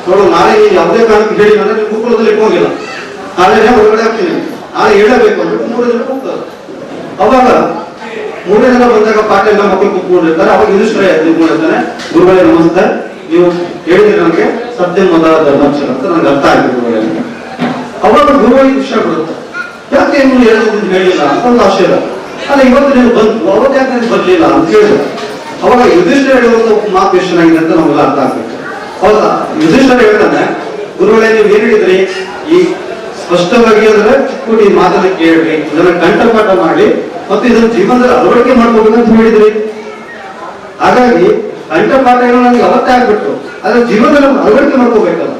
[SPEAKER 4] ನೋಡು, ನಾಳೆ ನೀನು ಯಾವುದೇ ಕಾರಣಕ್ಕೆ ಹೇಳಿ ಅಂದ್ರೆ ನೀವು ಗುರುಕುಲದಲ್ಲಿ ಇಟ್ಕೊಂಡಿಲ್ಲ. ನಾಳೆ ಹೊರಗಡೆ ಹಾಕ್ತೀನಿ. ನಾಳೆ ಹೇಳಬೇಕು ಅಂದ್ಬಿಟ್ಟು ಮೂರು ಜನ ಹೋಗ್ತಾರೆ. ಅವಾಗ ಮೂರನೇ ಜನ ಬಂದಾಗ ಪಾಠ ಎಲ್ಲ ಮಕ್ಕಳು ಕೂತ್ಕೊಂಡಿರ್ತಾರೆ. ಅವಾಗ ಇದಿಷ್ಟ ನಿಂತ್ಕೊಂಡಿರ್ತಾನೆ ಗುರುಗಳೇ, ನಮಸ್ತೆ. ನೀವು ಹೇಳಿದ್ರೆ ನನಗೆ ಸತ್ಯ ಮೊದಲ ಧರ್ಮಾಕ್ಷರ ಅಂತ ನನಗೆ ಅರ್ಥ ಆಗಿದೆ ಗುರುಗಳೇ. ಅವಾಗ ಗುರುಗಳಿಗೆ ವಿಷಯ ಬಿಡುತ್ತೆ ಯಾಕೆ ನೀವು ಹೇಳೋದು ಹೇಳಿಲ್ಲ? ಅಂತ ಒಂದು ಆಶ್ಚರ್ಯ ಅಲ್ಲ, ಇವತ್ತು ನೀವು ಬಂತು ಅವತ್ತು ಯಾಕೆ ಬರ್ಲಿಲ್ಲ ಅಂತ ಹೇಳಿದ್ರು. ಅವಾಗ ಯುಧಿಷ್ಠ ಹೇಳುವಂತ ಮಾತು ಎಷ್ಟು ಚೆನ್ನಾಗಿದೆ ಅಂತ ನಮ್ಗೆ ಅರ್ಥ ಆಗ್ಬೇಕು. ಹೌದಾ? ಯುಧಿಷ್ಠ ಹೇಳ್ತಾನೆ ಗುರುಗಳೇ, ನೀವು ಏನ್ ಹೇಳಿದ್ರಿ? ಈ ಸ್ಪಷ್ಟವಾಗಿ ಅಂದ್ರೆ ಕೂಡಿ ಮಾತನ್ನ ಕೇಳ್ರಿ ಇದನ್ನ ಕಂಠಪಾಠ ಮಾಡಿ ಮತ್ತೆ ಇದನ್ನ ಜೀವನದಲ್ಲಿ ಅಳವಡಿಕೆ ಮಾಡ್ಕೋಬೇಕು ಅಂತ ಹೇಳಿದ್ರಿ. ಹಾಗಾಗಿ ಕಂಠಪಾಠಗಳು ನನಗೆ ಅವತ್ತೆ ಆಗ್ಬಿಟ್ಟು ಆದ್ರೆ ಜೀವನದಲ್ಲಿ ಅಳವಡಿಕೆ ಮಾಡ್ಕೋಬೇಕಲ್ಲ.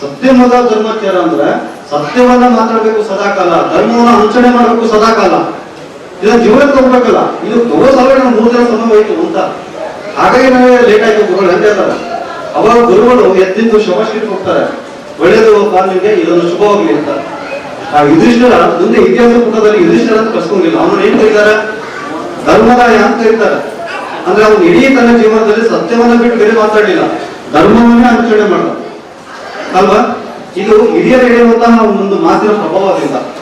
[SPEAKER 4] ಸತ್ಯಮದ ಧರ್ಮಾಚಾರ ಅಂದ್ರೆ ಸತ್ಯವನ್ನ ಮಾತಾಡ್ಬೇಕು ಸದಾಕಾಲ, ಧರ್ಮವನ್ನ ಹಂಚಣೆ ಮಾಡಬೇಕು ಸದಾಕಾಲ. ಇದನ್ನ ಜೀವನ ತಗೋಬೇಕಲ್ಲ. ಇದು ತಗೋ ಸಲ ಮೂರು ಜನ ಸಮಯ ಹೋಯ್ತು ಅಂತ. ಹಾಗಾಗಿ ನಾವೇ ಲೇಟ್ ಆಯ್ತು ಗುರುಗಳು ಅಂತ ಹೇಳ್ತಾರೆ ಅವಾಗ ಗುರುಗಳು ಎತ್ತಿಂದು ಶವಶ್ರೀ ಹೋಗ್ತಾರೆ. ಒಳ್ಳೇದು ನಿಮಗೆ ಇದೊಂದು ಶುಭವಾಗಲಿ ಅಂತ. ಆ ಯುಧಿಷ್ಠರ, ಮುಂದೆ ಇತಿಹಾಸ ಪುಟದಲ್ಲಿ ಯುಧಿಷ್ಠರ ಅಂತ ಕರ್ಸ್ಕೊಂಡಿಲ್ಲ ಅವನು ಏನ್ ಕರೀತಾರೆ? ಧರ್ಮದಾಯ ಅಂತ ಕರೀತಾರೆ. ಅಂದ್ರೆ ಅವನು ಇಡೀ ತನ್ನ ಜೀವನದಲ್ಲಿ ಸತ್ಯವನ್ನ ಬಿಟ್ಟು ಬೇರೆ ಮಾತಾಡಲಿಲ್ಲ. ಧರ್ಮವನ್ನೇ ಆಚರಣೆ ಮಾಡ್ದ ಅಲ್ವಾ? ಇದು ಹಿರಿಯರು ಹೇಳುವಂತಹ ಒಂದು ಮಾತಿನ ಪ್ರಭಾವದಿಂದ.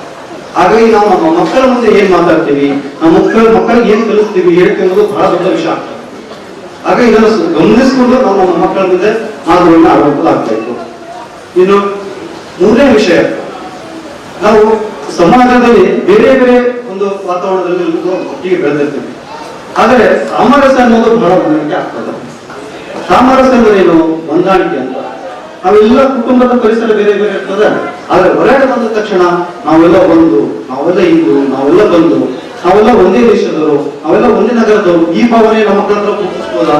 [SPEAKER 4] ಹಾಗಾಗಿ ನಾವು ನಮ್ಮ ಮಕ್ಕಳ ಮುಂದೆ ಏನ್ ಮಾತಾಡ್ತೀವಿ, ನಮ್ಮ ಮಕ್ಕಳ ಮಕ್ಕಳಿಗೆ ಏನ್ ಕಲಿಸ್ತೀವಿ ಹೇಳ್ತೀವಿ ಅನ್ನೋದು ಬಹಳ ದೊಡ್ಡ ವಿಷಯ ಆಗ್ತದೆ. ಹಾಗಾಗಿ ಇದನ್ನು ಗಮನಿಸಿಕೊಂಡು ನಾವು ನಮ್ಮ ಮಕ್ಕಳ ಮುಂದೆ ಮಾತುಗಳನ್ನ ಆಡಬೇಕಾಗ್ಬೇಕು ಇನ್ನು ಮೂರನೇ ವಿಷಯ, ನಾವು ಸಮಾಜದಲ್ಲಿ ಬೇರೆ ಬೇರೆ ಒಂದು ವಾತಾವರಣದಲ್ಲಿ ಒಟ್ಟಿಗೆ ಬೆಳೆದಿರ್ತೀವಿ. ಆದರೆ ಸಾಮರಸ್ಯ ಅನ್ನೋದು ಬಹಳ ಹೊಂದಾಣಿಕೆ ಆಗ್ತದೆ. ಸಾಮರಸ್ಯ ಅಂದ್ರೆ ಏನು ಹೊಂದಾಣಿಕೆ ಅಂತ. ನಾವೆಲ್ಲ ಕುಟುಂಬದ ಪರಿಸರ ಬೇರೆ ಬೇರೆ ಇರ್ತದೆ. ಆದ್ರೆ ಹೊರಗಡೆ ಬಂದ ತಕ್ಷಣ ನಾವೆಲ್ಲ ಒಂದು, ನಾವೆಲ್ಲ ಇಂದು ನಾವೆಲ್ಲ ಬಂದು, ನಾವೆಲ್ಲ ಒಂದೇ ದೇಶದವರು, ನಾವೆಲ್ಲ ಒಂದೇ ನಗರದವರು, ಈ ಭಾವನೆ ನಮ್ಮ ಹತ್ರ ಕೂಡಿಸ್ಬೋದಾ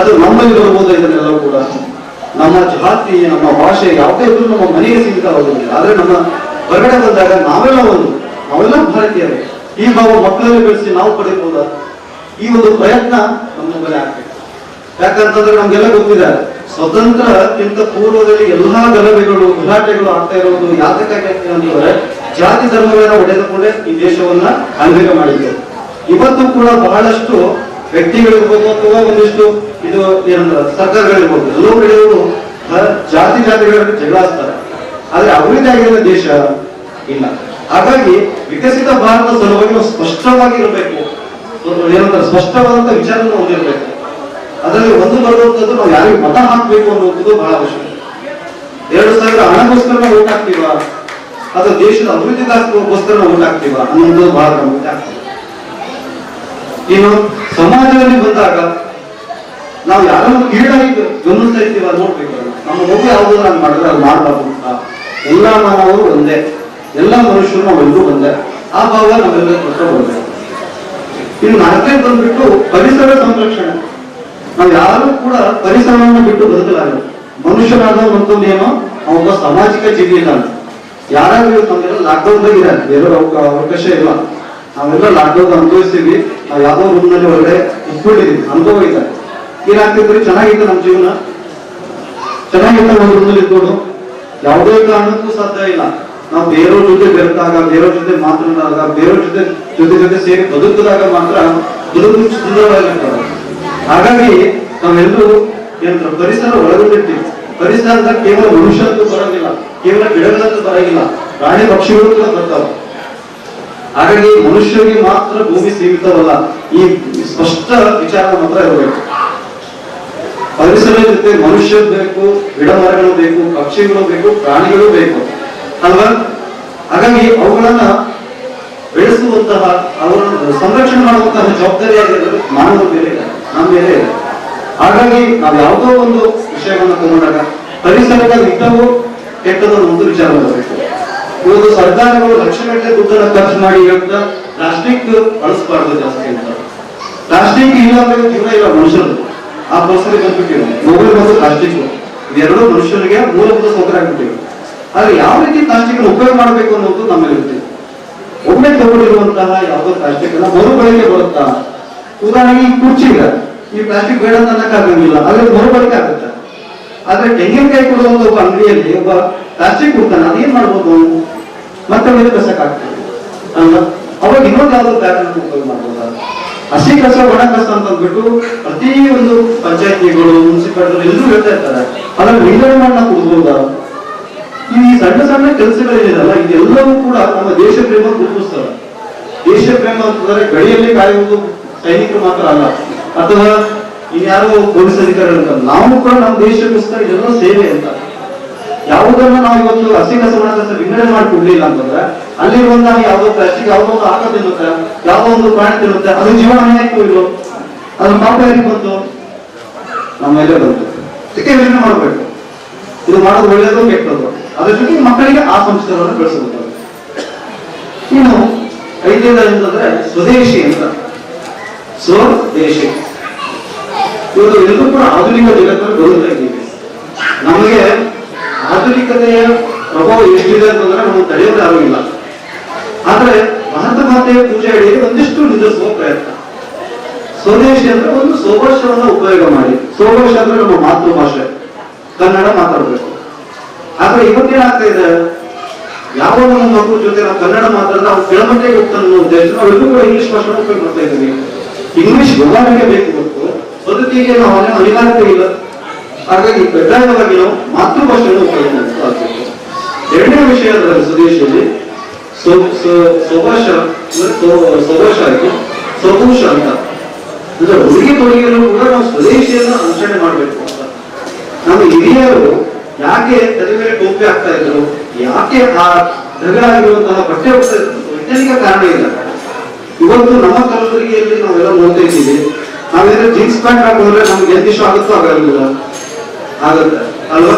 [SPEAKER 4] ಅದು ನಮ್ಮಲ್ಲಿ ಇದನ್ನೆಲ್ಲ ಕೂಡ? ನಮ್ಮ ಜಾತಿ, ನಮ್ಮ ಭಾಷೆ, ಯಾವುದೇ ಇದ್ರೂ ನಮ್ಮ ಮನೆಗೆ ಸೀಮಿತವಾಗುವುದಿಲ್ಲ ಆದ್ರೆ ನಮ್ಮ ಹೊರಗಡೆ ಬಂದಾಗ ನಾವೆಲ್ಲ ಒಂದು, ನಾವೆಲ್ಲ ಭಾರತೀಯರು. ಈ ಭಾವ ಮಕ್ಕಳಲ್ಲಿ ಬೆಳೆಸಿ ನಾವು ಪಡೆಯಬಹುದಾ? ಈ ಒಂದು ಪ್ರಯತ್ನ ನಮ್ಮ ಮೇಲೆ ಆಗ್ಬೇಕು. ಯಾಕಂತಂದ್ರೆ ನಮ್ಗೆಲ್ಲ ಗೊತ್ತಿದೆ. ಸ್ವತಂತ್ರಕ್ಕಿಂತ ಪೂರ್ವದಲ್ಲಿ ಎಲ್ಲಾ ಗಲಭೆಗಳು ಗಲಾಟೆಗಳು ಆಗ್ತಾ ಇರೋದು ಯಾತಕ್ಕಾಗಿ ಅಂತಂದ್ರೆ ಜಾತಿ ಧರ್ಮಗಳನ್ನ ಒಡೆದುಕೊಂಡೇ ಈ ದೇಶವನ್ನ ಆಳ್ವಿಕೆ ಮಾಡಿದ್ರು ಇವತ್ತು ಕೂಡ ಬಹಳಷ್ಟು ವ್ಯಕ್ತಿಗಳಿರ್ಬೋದು ಅಥವಾ ಒಂದಿಷ್ಟು ಇದು ಏನಂದ್ರೆ ಸರ್ಕಾರಗಳಿರ್ಬೋದು, ಎಲ್ಲೋ ಕಡೆಯವರು ಜಾತಿ ಜಾತಿಗಳನ್ನು ಜಗಳಾಡ್ತಾರೆ ಆದ್ರೆ ಅಭಿವೃದ್ಧಿ ಆಗಿರೋ ದೇಶ ಇಲ್ಲ. ಹಾಗಾಗಿ ವಿಕಸಿತ ಭಾರತ ಸಲುವಾಗಿ ಸ್ಪಷ್ಟವಾಗಿ ಇರಬೇಕು ಏನಂದ್ರೆ ಸ್ಪಷ್ಟವಾದಂತ ವಿಚಾರವನ್ನು ಹೊಂದಿರಬೇಕು. ಅದರಲ್ಲಿ ಒಂದು ಬರುವಂತದ್ದು ನಾವು ಯಾರಿಗೆ ಮತ ಹಾಕ್ಬೇಕು ಅನ್ನುವಂಥದ್ದು ಬಹಳ ಅವಶ್ಯಕ. ಎರಡು ಸಾವಿರ ಹಣಕ್ಕೋಸ್ಕರ ನಾವು ಓಟ್ ಹಾಕ್ತೀವ? ಅಥವಾ ದೇಶದ ಅಭಿವೃದ್ಧಿಗೋಸ್ಕರ ನಾವು ಓಟ್ ಹಾಕ್ತೀವ ಅನ್ನೋದು ಬಹಳ ಪ್ರಮುಖ ಇನ್ನು ಸಮಾಜದಲ್ಲಿ ಬಂದಾಗ ನಾವು ಯಾರನ್ನು ಕೀಳಾಗಿ ಗಮನಿಸ್ತಾ ಇರ್ತೀವ ನೋಡ್ಬೇಕು ನಮ್ಮ ಮಗು ಯಾವುದು ನಾನು ಮಾಡಿದ್ರೆ ಅದು ಮಾಡಬಾರ್ದು ಅಂತ. ಎಲ್ಲ ಮಾನವರು ಒಂದೇ. ಎಲ್ಲ ಮನುಷ್ಯರು ನಾವೆಲ್ಲರೂ ಒಂದೇ. ಆ ಭಾವ ನಾವೆಲ್ಲ ಕೊಟ್ಟು ಬಂದೆ ಇನ್ನು ನಾಲ್ಕನೇ ಬಂದ್ಬಿಟ್ಟು ಪರಿಸರ ಸಂರಕ್ಷಣೆ. ನಾವು ಯಾರು ಕೂಡ ಪರಿಸರವನ್ನು ಬಿಟ್ಟು ಬದುಕಲಾಗಲ್ಲ. ಮನುಷ್ಯನಾದ ಮತ್ತೊಂದು ನಿಯಮ ಅವೊಬ್ಬ ಸಾಮಾಜಿಕ ಜೀವಿ ಇಲ್ಲ ಯಾರಾದ್ರೂ ನಮ್ಗೆಲ್ಲ ಲಾಕ್ಡೌನ್ ಇದೆ ಅವಕ- ಅವಕಾಶ ಇಲ್ಲ. ನಾವೆಲ್ಲ ಲಾಕ್ಡೌನ್ ಅನುಭವಿಸ್ತೀವಿ. ನಾವು ಯಾವ್ದೋ ರೂಮ್ನಲ್ಲಿ ಒಳಗಡೆ ಇಟ್ಕೊಂಡಿದ್ದೀವಿ ಅನುಭವ ಇದೆ. ಏನಾಗ್ತಿದ್ರೆ ಚೆನ್ನಾಗಿತ್ತು ನಮ್ಮ ಜೀವನ? ಚೆನ್ನಾಗಿತ್ತು ರೂಮ್ನಲ್ಲಿ ಇದ್ಕೊಂಡು. ಯಾವುದೇ ಕಾರಣಕ್ಕೂ ಸಾಧ್ಯ ಇಲ್ಲ. ನಾವು ಬೇರೆಯವ್ರ ಜೊತೆ ಬೆರೆತಾಗ, ಬೇರೆಯವ್ರ ಜೊತೆ ಮಾತನಾಡಿದಾಗ ಬೇರೆಯವ್ರ ಜೊತೆ ಜೊತೆ ಜೊತೆ ಸೇರಿ ಬದುಕಿದಾಗ ಮಾತ್ರ ಬದುಕು ಸುಂದರವಾಗಿರ್ತದೆ. ಹಾಗಾಗಿ ನಾವೆಲ್ಲರೂ ಏನಂತಾರೆ, ಪರಿಸರ ಒಳಗೊಂಡಿರ್ತೀವಿ. ಪರಿಸರ ಅಂತ ಕೇವಲ ಮನುಷ್ಯಂತೂ ಬರೋದಿಲ್ಲ, ಕೇವಲ ಗಿಡಗಳಂತೂ ಬರೋದಿಲ್ಲ, ಪ್ರಾಣಿ ಪಕ್ಷಿಗಳು ಕೂಡ ಬರ್ತಾವೆ. ಹಾಗಾಗಿ ಮನುಷ್ಯರಿಗೆ ಮಾತ್ರ ಭೂಮಿ ಸೀಮಿತವಲ್ಲ, ಈ ಸ್ಪಷ್ಟ ವಿಚಾರ ಮಾತ್ರ ಇರಬೇಕು. ಪರಿಸರ ಜೊತೆ ಮನುಷ್ಯ ಬೇಕು, ಗಿಡ ಮರಗಳು ಬೇಕು, ಪಕ್ಷಿಗಳು ಬೇಕು, ಪ್ರಾಣಿಗಳು ಬೇಕು. ಅಲ್ವಾ? ಹಾಗಾಗಿ ಅವುಗಳನ್ನ ಬೆಳೆಸುವಂತಹ ಅವರನ್ನು ಸಂರಕ್ಷಣೆ ಮಾಡುವಂತಹ ಜವಾಬ್ದಾರಿಯಾಗಿರೋದು ಮಾನವ ಮೇಲೆ ಇದೆ, ನಮ್ಮ ಮೇಲೆ ಇದೆ. ಹಾಗಾಗಿ ನಾವು ಯಾವುದೋ ಒಂದು ವಿಷಯವನ್ನು ತಗೊಂಡಾಗ ಪರಿಸರದ ಹಿತವು ಕೆಟ್ಟದ ಒಂದು ವಿಚಾರ ಬರಬೇಕು ಇವತ್ತು ಸರ್ಕಾರಗಳು ಲಕ್ಷಗಟ್ಟಲೆ ದುಡ್ಡನ್ನು ಖರ್ಚು ಮಾಡಿ ಹೇಳ್ತಾ ಪ್ಲಾಸ್ಟಿಕ್ ಬಳಸಬಾರ್ದು ಜಾಸ್ತಿ ಅಂತ. ಪ್ಲಾಸ್ಟಿಕ್ ಇಲ್ಲ ಅಂದ್ರೆ ಜೀವನ ಇಲ್ಲ ಮನುಷ್ಯರು ಆ ಪರಿಸರ ಬಂದ್ಬಿಟ್ಟಿವೆ ಮೊಬೈಲ್ ಮತ್ತು ಪ್ಲಾಸ್ಟಿಕ್ ಇದೆರಡು ಮನುಷ್ಯರಿಗೆ ಮೂಲಭೂತ ಸೌಕರ್ಯ ಆಗ್ಬಿಟ್ಟಿವೆ ಆದ್ರೆ ಯಾವ ರೀತಿ ಪ್ಲಾಸ್ಟಿಕ್ ಉಪಯೋಗ ಮಾಡಬೇಕು ಅನ್ನೋದು ನಮ್ಮಲ್ಲಿರುತ್ತೆ ಒಮ್ಮೆ ತಗೊಂಡಿರುವಂತಹ ಯಾವುದೋ ಪ್ಲಾಸ್ಟಿಕ್ ಅನ್ನ ಮರುಬಳಕೆ ಬರುತ್ತಾ? ಉದಾಹರಣೆಗೆ ಈ ಕುರ್ಚಿ ಇದೆ ಈ ಪ್ಲಾಸ್ಟಿಕ್ ಬೇಡ ಅಂತ ಅನ್ನಕ್ಕಾಗಂಗಿಲ್ಲ ಆದ್ರೆ ಮರುಬಳಕೆ ಆಗುತ್ತೆ. ಆದ್ರೆ ತೆಂಗಿನಕಾಯಿ ಕೊಡುವ ಒಂದು ಅಂಗಡಿಯಲ್ಲಿ ಒಬ್ಬ ಪ್ಲಾಸ್ಟಿಕ್ ಕೊಡ್ತಾನೆ ಅದೇನ್ ಮಾಡ್ಬೋದು? ಮತ್ತೆ ಮೇಲೆ ಕಸಕ್ಕಾಗ್ತದೆ ಅಲ್ವಾ ಅವಾಗ ಇನ್ನೊಂದು ಯಾವ್ದು ಪ್ಯಾಟರ್ನ್ ಉಪಯೋಗ ಮಾಡ್ಬೋದ? ಹಸಿ ಕಸ, ಒಣ ಕಸ ಅಂತ ಅಂದ್ಬಿಟ್ಟು ಪ್ರತಿ ಒಂದು ಪಂಚಾಯತಿಗಳು ಮುನ್ಸಿಪಾಲಿಟಿ ಎಲ್ಲರೂ ಹೇಳ್ತಾ ಇರ್ತಾರೆ. ಅದನ್ನ ವಿಂಗಡಣೆ ಮಾಡ್ನ ಕೊಡ್ಬೋದಾ? ಈ ಸಣ್ಣ ಸಣ್ಣ ಕೆಲಸಗಳೇನಿದಲ್ಲ ಇದೆಲ್ಲವೂ ಕೂಡ ನಮ್ಮ ದೇಶ ಪ್ರೇಮ ಗುರುತಿಸ್ತಾರೆ ದೇಶ ಪ್ರೇಮ ಅಂತಂದ್ರೆ ಗಡಿಯಲ್ಲಿ ಕಾಯುವುದು ಸೈನಿಕರು ಮಾತ್ರ ಅಲ್ಲ. ಅಥವಾ ಇನ್ಯಾರೋ ಪೊಲೀಸ್ ಅಧಿಕಾರಿಗಳು ಅಂತ ನಾವು ಕೂಡ ನಮ್ಮ ದೇಶಕ್ಕೋಸ್ಕರ ಎಲ್ಲ ಸೇವೆ ಅಂತ. ಯಾವುದನ್ನ ನಾವು ಇವತ್ತು ಹಸಿ ಕಸ ಒಣ ಕಸ ವಿಂಗಡಣೆ ಮಾಡಿಕೊಡ್ಲಿಲ್ಲ ಅಂತಂದ್ರೆ ಅಲ್ಲಿರುವಂತಹ ಯಾವುದೋ ಪ್ಲಾಸ್ಟಿಕ್ ಯಾವುದೋ ಒಂದು ಆಕ ತಿನ್ನುತ್ತೆ, ಯಾವುದೋ ಒಂದು ಪ್ರಾಣಿ ತಿನ್ನುತ್ತೆ, ಅದು ಜೀವನ ಯಾಕೆ ಇಲ್ಲೋ ಅದು ಪಾಪ ಯಾರಿಗೆ ಬಂತು? ನಮ್ಮ ಮೇಲೆ ಬಂತು. ಇದಕ್ಕೆ ಯೋಚನೆ ಮಾಡಬೇಕು. ಇದು ಮಾಡೋದು ಒಳ್ಳೆಯದು ಕೆಟ್ಟದ್ದು ಅದ್ರ ಜೊತೆ ಮಕ್ಕಳಿಗೆ ಆ ಸಂಸ್ಕಾರವನ್ನು ಬೆಳೆಸಬಹುದು ಇನ್ನು ಐದನೇದು ಅಂತಂದ್ರೆ ಸ್ವದೇಶಿ ಅಂತ. ಸ್ವದೇಶಿ ಇವರು ಎಲ್ಲರೂ ಕೂಡ ಆಧುನಿಕ ಜಗತ್ತನ್ನು ಬದುಕ್ತಾ ಇದ್ದೀವಿ ನಮಗೆ ಆಧುನಿಕತೆಯ ಪ್ರಭಾವ ಎಷ್ಟಿದೆ ಅಂತಂದ್ರೆ ನಾವು ತಡೆಯೋದೇ ಇಲ್ಲ ಆದ್ರೆ ಭಾರತ ಮಾತೆಯ ಪೂಜೆ ಹೇಳಿ ಒಂದಿಷ್ಟು ನಿಲ್ಲಿಸುವ ಪ್ರಯತ್ನ. ಸ್ವದೇಶಿ ಅಂದ್ರೆ ಒಂದು ಸೋಭಾಷವನ್ನ ಉಪಯೋಗ ಮಾಡಿ. ಸೋಭಾಷ ಅಂದ್ರೆ ನಮ್ಮ ಮಾತೃಭಾಷೆ. ಕನ್ನಡ ಮಾತಾಡಬೇಕು. ಆದ್ರೆ ಇವತ್ತೇನಾಗ್ತಾ ಇದೆ? ಯಾವ ನಮ್ಮ ಮಕ್ಕಳ ಜೊತೆ ನಾವು ಕನ್ನಡ ಮಾತಾಡಿದ್ರೆ ಅವ್ರು ಕೆಳಮಟ್ಟೆಗೆ ಹೋಗ್ತಾನೆ ಅನ್ನೋ ಉದ್ದೇಶ ಕೂಡ ಇಂಗ್ಲಿಷ್ ಭಾಷೆನ ಉಪಯೋಗ ಮಾಡ್ತಾ ಇದ್ದೀವಿ. ಇಂಗ್ಲಿಷ್ ಎಲ್ಲರಿಗೆ ಬೇಕು ಗೊತ್ತು. ಬದುಕಿಗೆ ನಾವು ಅನೇಕ ಅನಿವಾರ್ಯತೆ ಇಲ್ಲ. ಹಾಗಾಗಿ ಕಡ್ಡಾಯವಾಗಿ ನಾವು ಮಾತೃಭಾಷೆಯನ್ನು ಉಪಯೋಗ ಮಾಡಬೇಕು. ಎರಡನೇ ವಿಷಯ ಅಂದ್ರೆ ಸ್ವದೇಶಿಯಲ್ಲಿ ಸ್ವ- ಸ್ವ- ಸ್ವಭಾಷ ಸ್ವಭಾಷ ಆಯ್ತು ಸ್ವಭೂಷ ಅಂತ. ಅಂದ್ರೆ ಉಡುಗೆ ತೊಡುಗೆಗಳು ಕೂಡ ನಾವು ಸ್ವದೇಶಿಯನ್ನು ಅನುಸರಣೆ ಮಾಡಬೇಕು ಅಂತ. ನಮ್ಮ ಹಿರಿಯರು ಯಾಕೆ ತಲೆ ಮೇಲೆ ಟೋಪಿ ಆಗ್ತಾ ಇದ್ರು? ಯಾಕೆ ಆ ಢಗಲಾಗಿರುವಂತಹ ಬಟ್ಟೆ ವೈಜ್ಞಾನಿಕ ಕಾರಣ ಇಲ್ಲ? ಇವತ್ತು ನಮ್ಮ ಕಲಬುರಗಿಯಲ್ಲಿ ನಾವೆಲ್ಲ ನೋಡ್ತಾ ಇದ್ದೀವಿ. ನಾವೇನಾದ್ರೂ ಜೀನ್ಸ್ ಪ್ಯಾಂಟ್ ಹಾಕೋದ್ರೆ ನಮ್ಗೆ ಎಂತ ಇಷ್ಟ ಆಗುತ್ತೋ ಆಗಲ್ಲ ಆಗುತ್ತೆ, ಅಲ್ವಾ?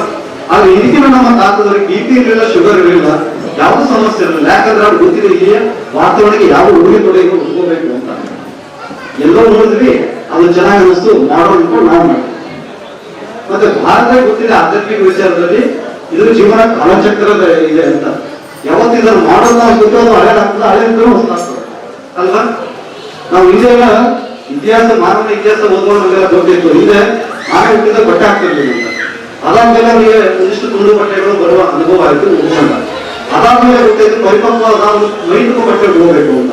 [SPEAKER 4] ಆದ್ರೆ ಇದಕ್ಕಿನ ನಮ್ಮ ತಾತದವರಿಗೆ ಬಿ ಪಿ ಇರಲಿಲ್ಲ, ಶುಗರ್ ಇರಲಿಲ್ಲ ಯಾವ್ದು ಸಮಸ್ಯೆ ಇರಲಿಲ್ಲ. ಯಾಕಂದ್ರೆ ಅವ್ರು ಗೊತ್ತಿದೆ ಇಲ್ಲಿಯ ವಾತಾವರಣಕ್ಕೆ ಯಾವ ಉಡುಗೆ ತೊಡಗಿ ಉಟ್ಕೋಬೇಕು ಅಂತ. ಎಲ್ಲೋ ನೋಡಿದ್ವಿ, ಅದು ಚೆನ್ನಾಗಿ ಅನಿಸ್ತು ಮಾಡೋ ಅನ್ಕೊಂಡು ನಾವು ಮಾಡ್ತೀವಿ ಮತ್ತೆ ಭಾರತ ಗೊತ್ತಿದೆ ಆಧ್ಯಾತ್ಮಿಕ ವಿಚಾರದಲ್ಲಿ ಇದ್ರ ಜೀವನ ಕಾಲಚಕ್ರದ ಇದೆ ಅಂತ. ಯಾವತ್ತಿದ್ರು ಮಾಡೋದು ನಾವು ಅದು ಹಳೆದಾಗ್ತದೆ ಹಳೆ ಹೊಸದಾಗ್ತದೆ ಅಲ್ವಾ? ನಾವು ಹಿಂದೆಲ್ಲ ಇತಿಹಾಸ, ಮಾನವ ಇತಿಹಾಸ ಓದುವ ಬರಬೇಕು ಗೊತ್ತಿತ್ತು. ಹಿಂದೆ ಮಾನವ ಹುಟ್ಟಿದ ಬಟ್ಟೆ ಹಾಕ್ತಿರ್ಲಿಲ್ಲ ಅದಾದ್ಮೇಲೆ ಅವರಿಗೆ ಒಂದಿಷ್ಟು ತುಂಡು ಬಟ್ಟೆಗಳು ಬರುವ ಅನುಭವ ಆಯ್ತು ಉಳ್ಕೊಂಡ ಅದಾದ್ಮೇಲೆ ಗೊತ್ತಾಯ್ತು, ಪರಿಪಕ್ವ ನಾವು ಮೈಂಡ್ಗೂ ಬಟ್ಟೆ ಹೋಗ್ಬೇಕು ಅಂತ.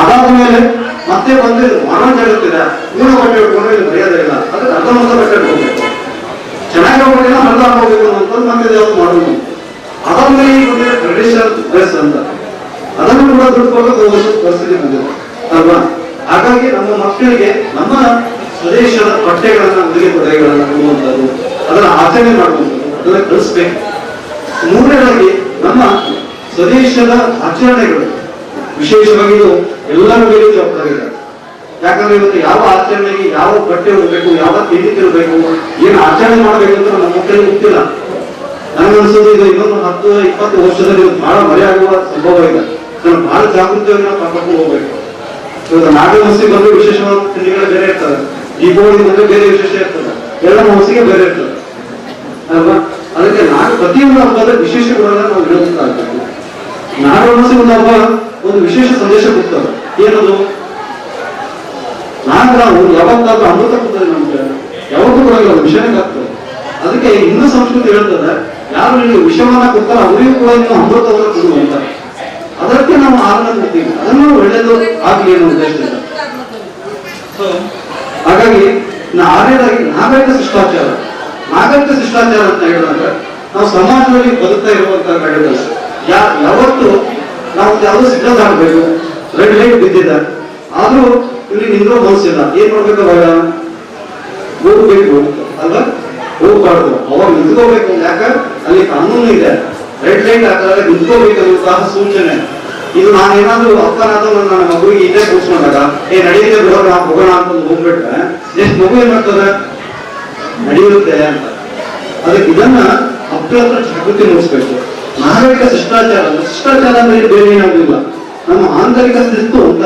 [SPEAKER 4] ಅದಾದ್ಮೇಲೆ ಮತ್ತೆ ಬಂದು ಮಾನವ ಜಗತ್ತಿದೆ ಮೂರು ಬಟ್ಟೆ ಉಟ್ಕೊಂಡ್ರೆ ಇಲ್ಲಿ ಮರ್ಯಾದೆ ಇಲ್ಲ. ಅದಕ್ಕೆ ಅರ್ಧ ಮೊತ್ತ ಬಟ್ಟೆ ಹೋಗ್ಬೇಕು ಚೆನ್ನಾಗಿ ಹೋಗಿಲ್ಲ ಅರ್ಧ ಹೋಗ್ಬೇಕು ಅಂತ ಮತ್ತೆ ಯಾವ್ದು ಮಾಡೋದು. ಅದಾದ್ಮೇಲೆ ಈಗ ಟ್ರೆಡಿಷನಲ್ ಡ್ರೆಸ್ ಅಂತ. ಅದನ್ನು ಕೂಡ ದುಡ್ಡು ಪರಿಸ್ಥಿತಿ ಬಂದಿದೆ, ಅಲ್ವಾ? ಹಾಗಾಗಿ ನಮ್ಮ ಮಕ್ಕಳಿಗೆ, ನಮ್ಮ ಸ್ವದೇಶದ ಬಟ್ಟೆಗಳನ್ನ, ಉಡುಗೆ ಬಟ್ಟೆಗಳನ್ನ ಕೊಡುವಂಥದ್ದು, ಅದನ್ನ ಆಚರಣೆ ಮಾಡುವಂಥದ್ದು ಅದನ್ನ ಕಲಿಸ್ಬೇಕು. ಮೂರನೇದಾಗಿ, ನಮ್ಮ ಸ್ವದೇಶದ ಆಚರಣೆಗಳು, ವಿಶೇಷವಾಗಿ ಇದು ಎಲ್ಲರ ಮೇಲೆ ಯಾಕಂದ್ರೆ ಇವತ್ತು ಯಾವ ಆಚರಣೆಗೆ ಯಾವ ಬಟ್ಟೆ ಹೋಗ್ಬೇಕು ಯಾವ ತಿಂಡಿ ತಿನ್ಬೇಕು, ಏನು ಆಚರಣೆ ಮಾಡಬೇಕು ಅಂತ ನಮ್ಮ ಮಕ್ಕಳಿಗೆ ಗೊತ್ತಿಲ್ಲ. ನನಗನ್ಸೋದು ಇದು ಇನ್ನೊಂದು ಹತ್ತು, ಇಪ್ಪತ್ತು ವರ್ಷದಲ್ಲಿ ಬಹಳ ಮರೆಯಾಗುವ ಸಂಭವ ಇದೆ ನಾನು ಬಹಳ ಜಾಗೃತಿಯನ್ನ ಪಕ್ಕಕ್ಕೆ ಹೋಗ್ಬೇಕು. ಇವತ್ತು ನಾಗಮಸಿ ಬಂದು ವಿಶೇಷವಾದ ತಿಂಡಿಗಳ ಬೇರೆ ಇರ್ತದೆ ದೀಪಾವಳಿ ಬಂದ್ರೆ ಬೇರೆ ವಿಶೇಷ ಇರ್ತದೆ. ಎಲ್ಲ ಮನಸ್ಸಿಗೆ ಬೇರೆ ಇರ್ತದೆ. ಅಲ್ವಾ? ಅದಕ್ಕೆ ನಾನು ಪ್ರತಿಯೊಂದು ಹಬ್ಬದ ವಿಶೇಷಗಳನ್ನ ನಾವು ವಿರೋಧಿಸ್ತಾ ನಾಡು ನಾಗಮಸಿ ಒಂದು ಹಬ್ಬ ಒಂದು ವಿಶೇಷ ಸಂದೇಶ ಕೊಡ್ತದೆ. ಏನದು? ನಾಗ ನಾವು ಯಾವತ್ತಾದ್ರೂ ಅಮೃತ ಕೊಡ್ತದೆ ನಮ್ಗೆ ಯಾವತ್ತೂ ಕೂಡ ಇಲ್ಲ ವಿಷಯಕ್ಕೆ ಆಗ್ತದೆ. ಅದಕ್ಕೆ ಹಿಂದೂ ಸಂಸ್ಕೃತಿ ಹೇಳ್ತದೆ, ಯಾರು ನಿಮಗೆ ವಿಷಮಾನ ಕೊಡ್ತಾರೋ, ಅವರಿಗೂ ಕೂಡ ನೀವು ಅಮೃತವನ್ನು ಕೊಡು ಅಂತ. ಅದಕ್ಕೆ ನಾವು ಕೊಡ್ತೀವಿ. ಅದನ್ನು ಒಳ್ಳೆಯದು ಆಗಲಿ ಅನ್ನೋ ಉದ್ದೇಶದಿಂದ ಹಾಗಾಗಿ ನಾ ಆರನೇದಾಗಿ ನಾಗರಿಕ ಶಿಷ್ಟಾಚಾರ. ನಾಗರಿಕ ಶಿಷ್ಟಾಚಾರ ಅಂತ ಹೇಳಿದಾಗ ನಾವು ಸಮಾಜದಲ್ಲಿ ಬದುಕ್ತಾ ಇರುವಂತಹ ಕಡೆಗಳು ಯಾ ಯಾವತ್ತು ನಾವು ಯಾವ ಸಿಗ್ನಲ್ ಮಾಡಬೇಕು ರೆಡ್ ಲೈಟ್ ಬಿದ್ದಿದೆ. ಆದ್ರೂ ಇಲ್ಲಿ ನಿಂದ್ರೋ ಮನಸ್ಸಿಲ್ಲ. ಏನ್ ಮಾಡ್ಬೇಕು ಅವಾಗ? ಹೋಗ್ಬೇಕು. ಅಲ್ವಾ? ಹೋಗ್ಬಾರ್ದು. ಅವಾಗ ನಿಂತ್ಕೋಬೇಕು. ಯಾಕ? ಅಲ್ಲಿ ಕಾನೂನು ಇದೆ. ರೆಡ್ ಲೈಟ್ ಹಾಕಿದಾಗ ನಿಂತ್ಕೋಬೇಕು ಸಹ ಸೂಚನೆ. ಇದು ನಾನೇನಾದ್ರೂ ಅಪ್ಪನಾದ್ರೂ ನನ್ನ ಮಗುವಿಗೆ ಇದೇ ಕೂರ್ಸ್ಕೊಂಡಾಗ ಏ ನಡೆಯುತ್ತೆ ಬಿಡೋ ನಾವು ಹೋಗೋಣ ಅಂತ ಹೋಗ್ಬಿಟ್ರೆ ಎಷ್ಟು ಮಗು ಏನ್ ಮಾಡ್ತದೆ? ನಡೆಯುತ್ತೆ ಅಂತ. ಅದಕ್ಕೆ ಇದನ್ನ ಮಕ್ಕಳ ಹತ್ರ ಜಾಗೃತಿ ಮೂಡಿಸ್ಬೇಕು. ನಾಗರಿಕ ಶಿಷ್ಟಾಚಾರ ಶಿಷ್ಟಾಚಾರ ಅಂದ್ರೆ ಬೇರೆ ಏನಾಗುದಿಲ್ಲ ನಮ್ಮ ಆಂತರಿಕ ಶಿಸ್ತು ಅಂತ.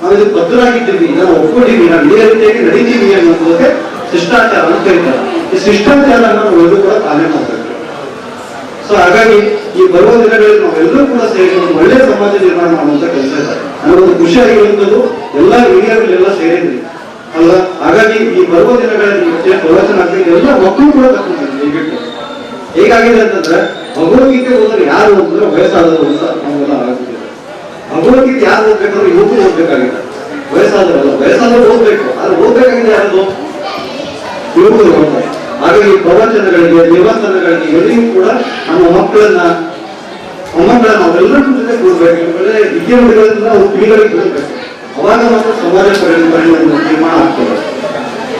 [SPEAKER 4] ನಾವು ಇದಕ್ಕೆ ಬದ್ಧರಾಗಿದ್ದೀವಿ ನಾವು ಒಪ್ಕೊಂಡಿದ್ದೀವಿ, ನಾವು ಇದೇ ರೀತಿಯಾಗಿ ನಡೀತೀವಿ ಅನ್ನೋದಕ್ಕೆ ಶಿಷ್ಟಾಚಾರ ಅಂತ ಕರೀತಾರೆ ಈ ಶಿಷ್ಟಾಚಾರ ನಾವು ಕೂಡ ಪಾಲನೆ ಮಾಡಬೇಕು. ಸೊ ಹಾಗಾಗಿ ಈ ಬರುವ ದಿನಗಳಲ್ಲಿ ನಾವೆಲ್ಲರೂ ಕೂಡ ಸೇರಿ ಒಂದು ಒಳ್ಳೆಯ ಸಮಾಜ ನಿರ್ಮಾಣ ಮಾಡುವಂತ ಕೆಲಸ ಇದೆ. ನನಗೊಂದು ಖುಷಿ ಆಗಿರುವಂತದ್ದು ಎಲ್ಲ ಹಿರಿಯರುಗಳೆಲ್ಲ ಸೇರಿದ್ರಿ ಅಲ್ಲ ಹಾಗಾಗಿ ಈ ಬರುವ ದಿನಗಳಲ್ಲಿ ಪ್ರವಚನ ಆಗ್ತದೆ ಎಲ್ಲ ಮಕ್ಕಳು ಕೂಡ ತಗೊಂಡಿದ್ದಾರೆ ಈಗಿಟ್ಟು ಹೇಗಾಗಿದೆ ಅಂತಂದ್ರೆ ಭಗವದ್ಗೀತೆ ಓದಲು ಯಾರು ಓದಿದ್ರೆ ವಯಸ್ಸಾದವರು ಅಂತ ನಾವೆಲ್ಲ ಆಗುತ್ತೆ ಭಗವದ್ಗೀತೆ ಯಾರು ಓದ್ಬೇಕಂದ್ರೆ ಯುವಕರು ಓದ್ಬೇಕಾಗಿದೆ. ವಯಸ್ಸಾದವರಲ್ಲ, ವಯಸ್ಸಾದವರು ಓದ್ಬೇಕು. ಆದ್ರೆ ಓದ್ಬೇಕಾಗಿದೆ ಯಾರು ಯುವಕರು ಹಾಗಾಗಿ ಪ್ರವಚನಗಳಿಗೆ ದೇವಸ್ಥಾನಗಳಿಗೆ ಎಲ್ಲಿಯೂ ಕೂಡ ನಮ್ಮ ಮಕ್ಕಳನ್ನ ಮೊಮ್ಮಕ್ಕಳನ್ನ ಅವರೆಲ್ಲರ ಜೊತೆ ಕೂಡಬೇಕು ವಿದ್ಯಾರ್ಥಿಗಳಿಂದ ನಾವು ಪೀಳಿಗೆ ಅವಾಗ ಮಾತ್ರ ಸಮಾಜ ಪರಿಣಾಮ ನಿರ್ಮಾಣ ಆಗ್ತದೆ.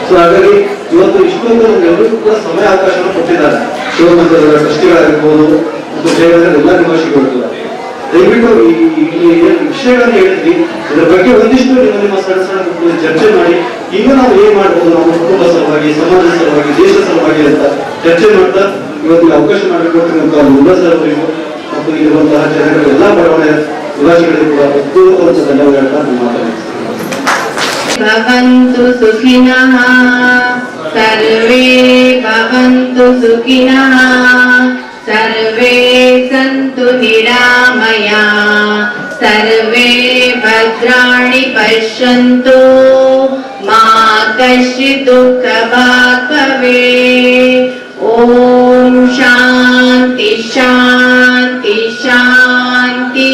[SPEAKER 4] ಸೊ ಹಾಗಾಗಿ ಇವತ್ತು ಇಷ್ಟೊಂದು ಎಲ್ಲರೂ ಕೂಡ ಸಮಯ ಅವಕಾಶ ಕೊಟ್ಟಿದ್ದಾರೆ. ಶಿವಮೊಗ್ಗದ ಟ್ರಸ್ಟಿಗಳಾಗಿರ್ಬೋದು, ಮತ್ತು ಜಯನಗರ ಎಲ್ಲ ನಿವಾಸಿಗಳು ದಯವಿಟ್ಟು ಈ ವಿಷಯಗಳನ್ನ ಹೇಳಿದ್ವಿ ಇದರ ಬಗ್ಗೆ ಒಂದಿಷ್ಟು ನಿಮ್ಮ ನಿಮ್ಮ ಸಣ್ಣ ಸಣ್ಣ ಚರ್ಚೆ ಮಾಡಿ ಇನ್ನೂ ನಾವು ಏನ್ ಮಾಡ್ಬೋದು ನಮ್ಮ ಕುಟುಂಬ ಸಲುವಾಗಿ ಸಮಾಜ ಸಲುವಾಗಿ ದೇಶ ಸಲುವಾಗಿ ಅಂತ ಚರ್ಚೆ ಮಾಡ್ತಾ ಇವತ್ತು ಈ ಅವಕಾಶ ಮಾಡಿಕೊಟ್ಟಿರುವಂತಹ ಮುಲ್ಲ ಸರ್ ಅವರಿಗೂ ಮತ್ತು ಇರುವಂತಹ ಜನಗಳು ಎಲ್ಲಾ ಬಡವಣೆ ನಿವಾಸಿಗಳಿಗೂ ಕೂಡ ಹೃತ್ಪೂರ್ವಕ ಧನ್ಯವಾದ ಹೇಳ್ತಾ ನಾನು ಮಾತಾಡ್ತೀನಿ
[SPEAKER 2] भवन्तु सुखिनः सर्वे भवन्तु सुखिनः सर्वे सन्तु निरामया सर्वे भद्राणि पश्यन्तु मा ओ शांति शांति शांति।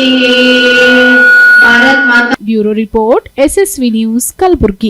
[SPEAKER 2] Bharat Mata
[SPEAKER 1] bureau report SSV news Kalaburagi.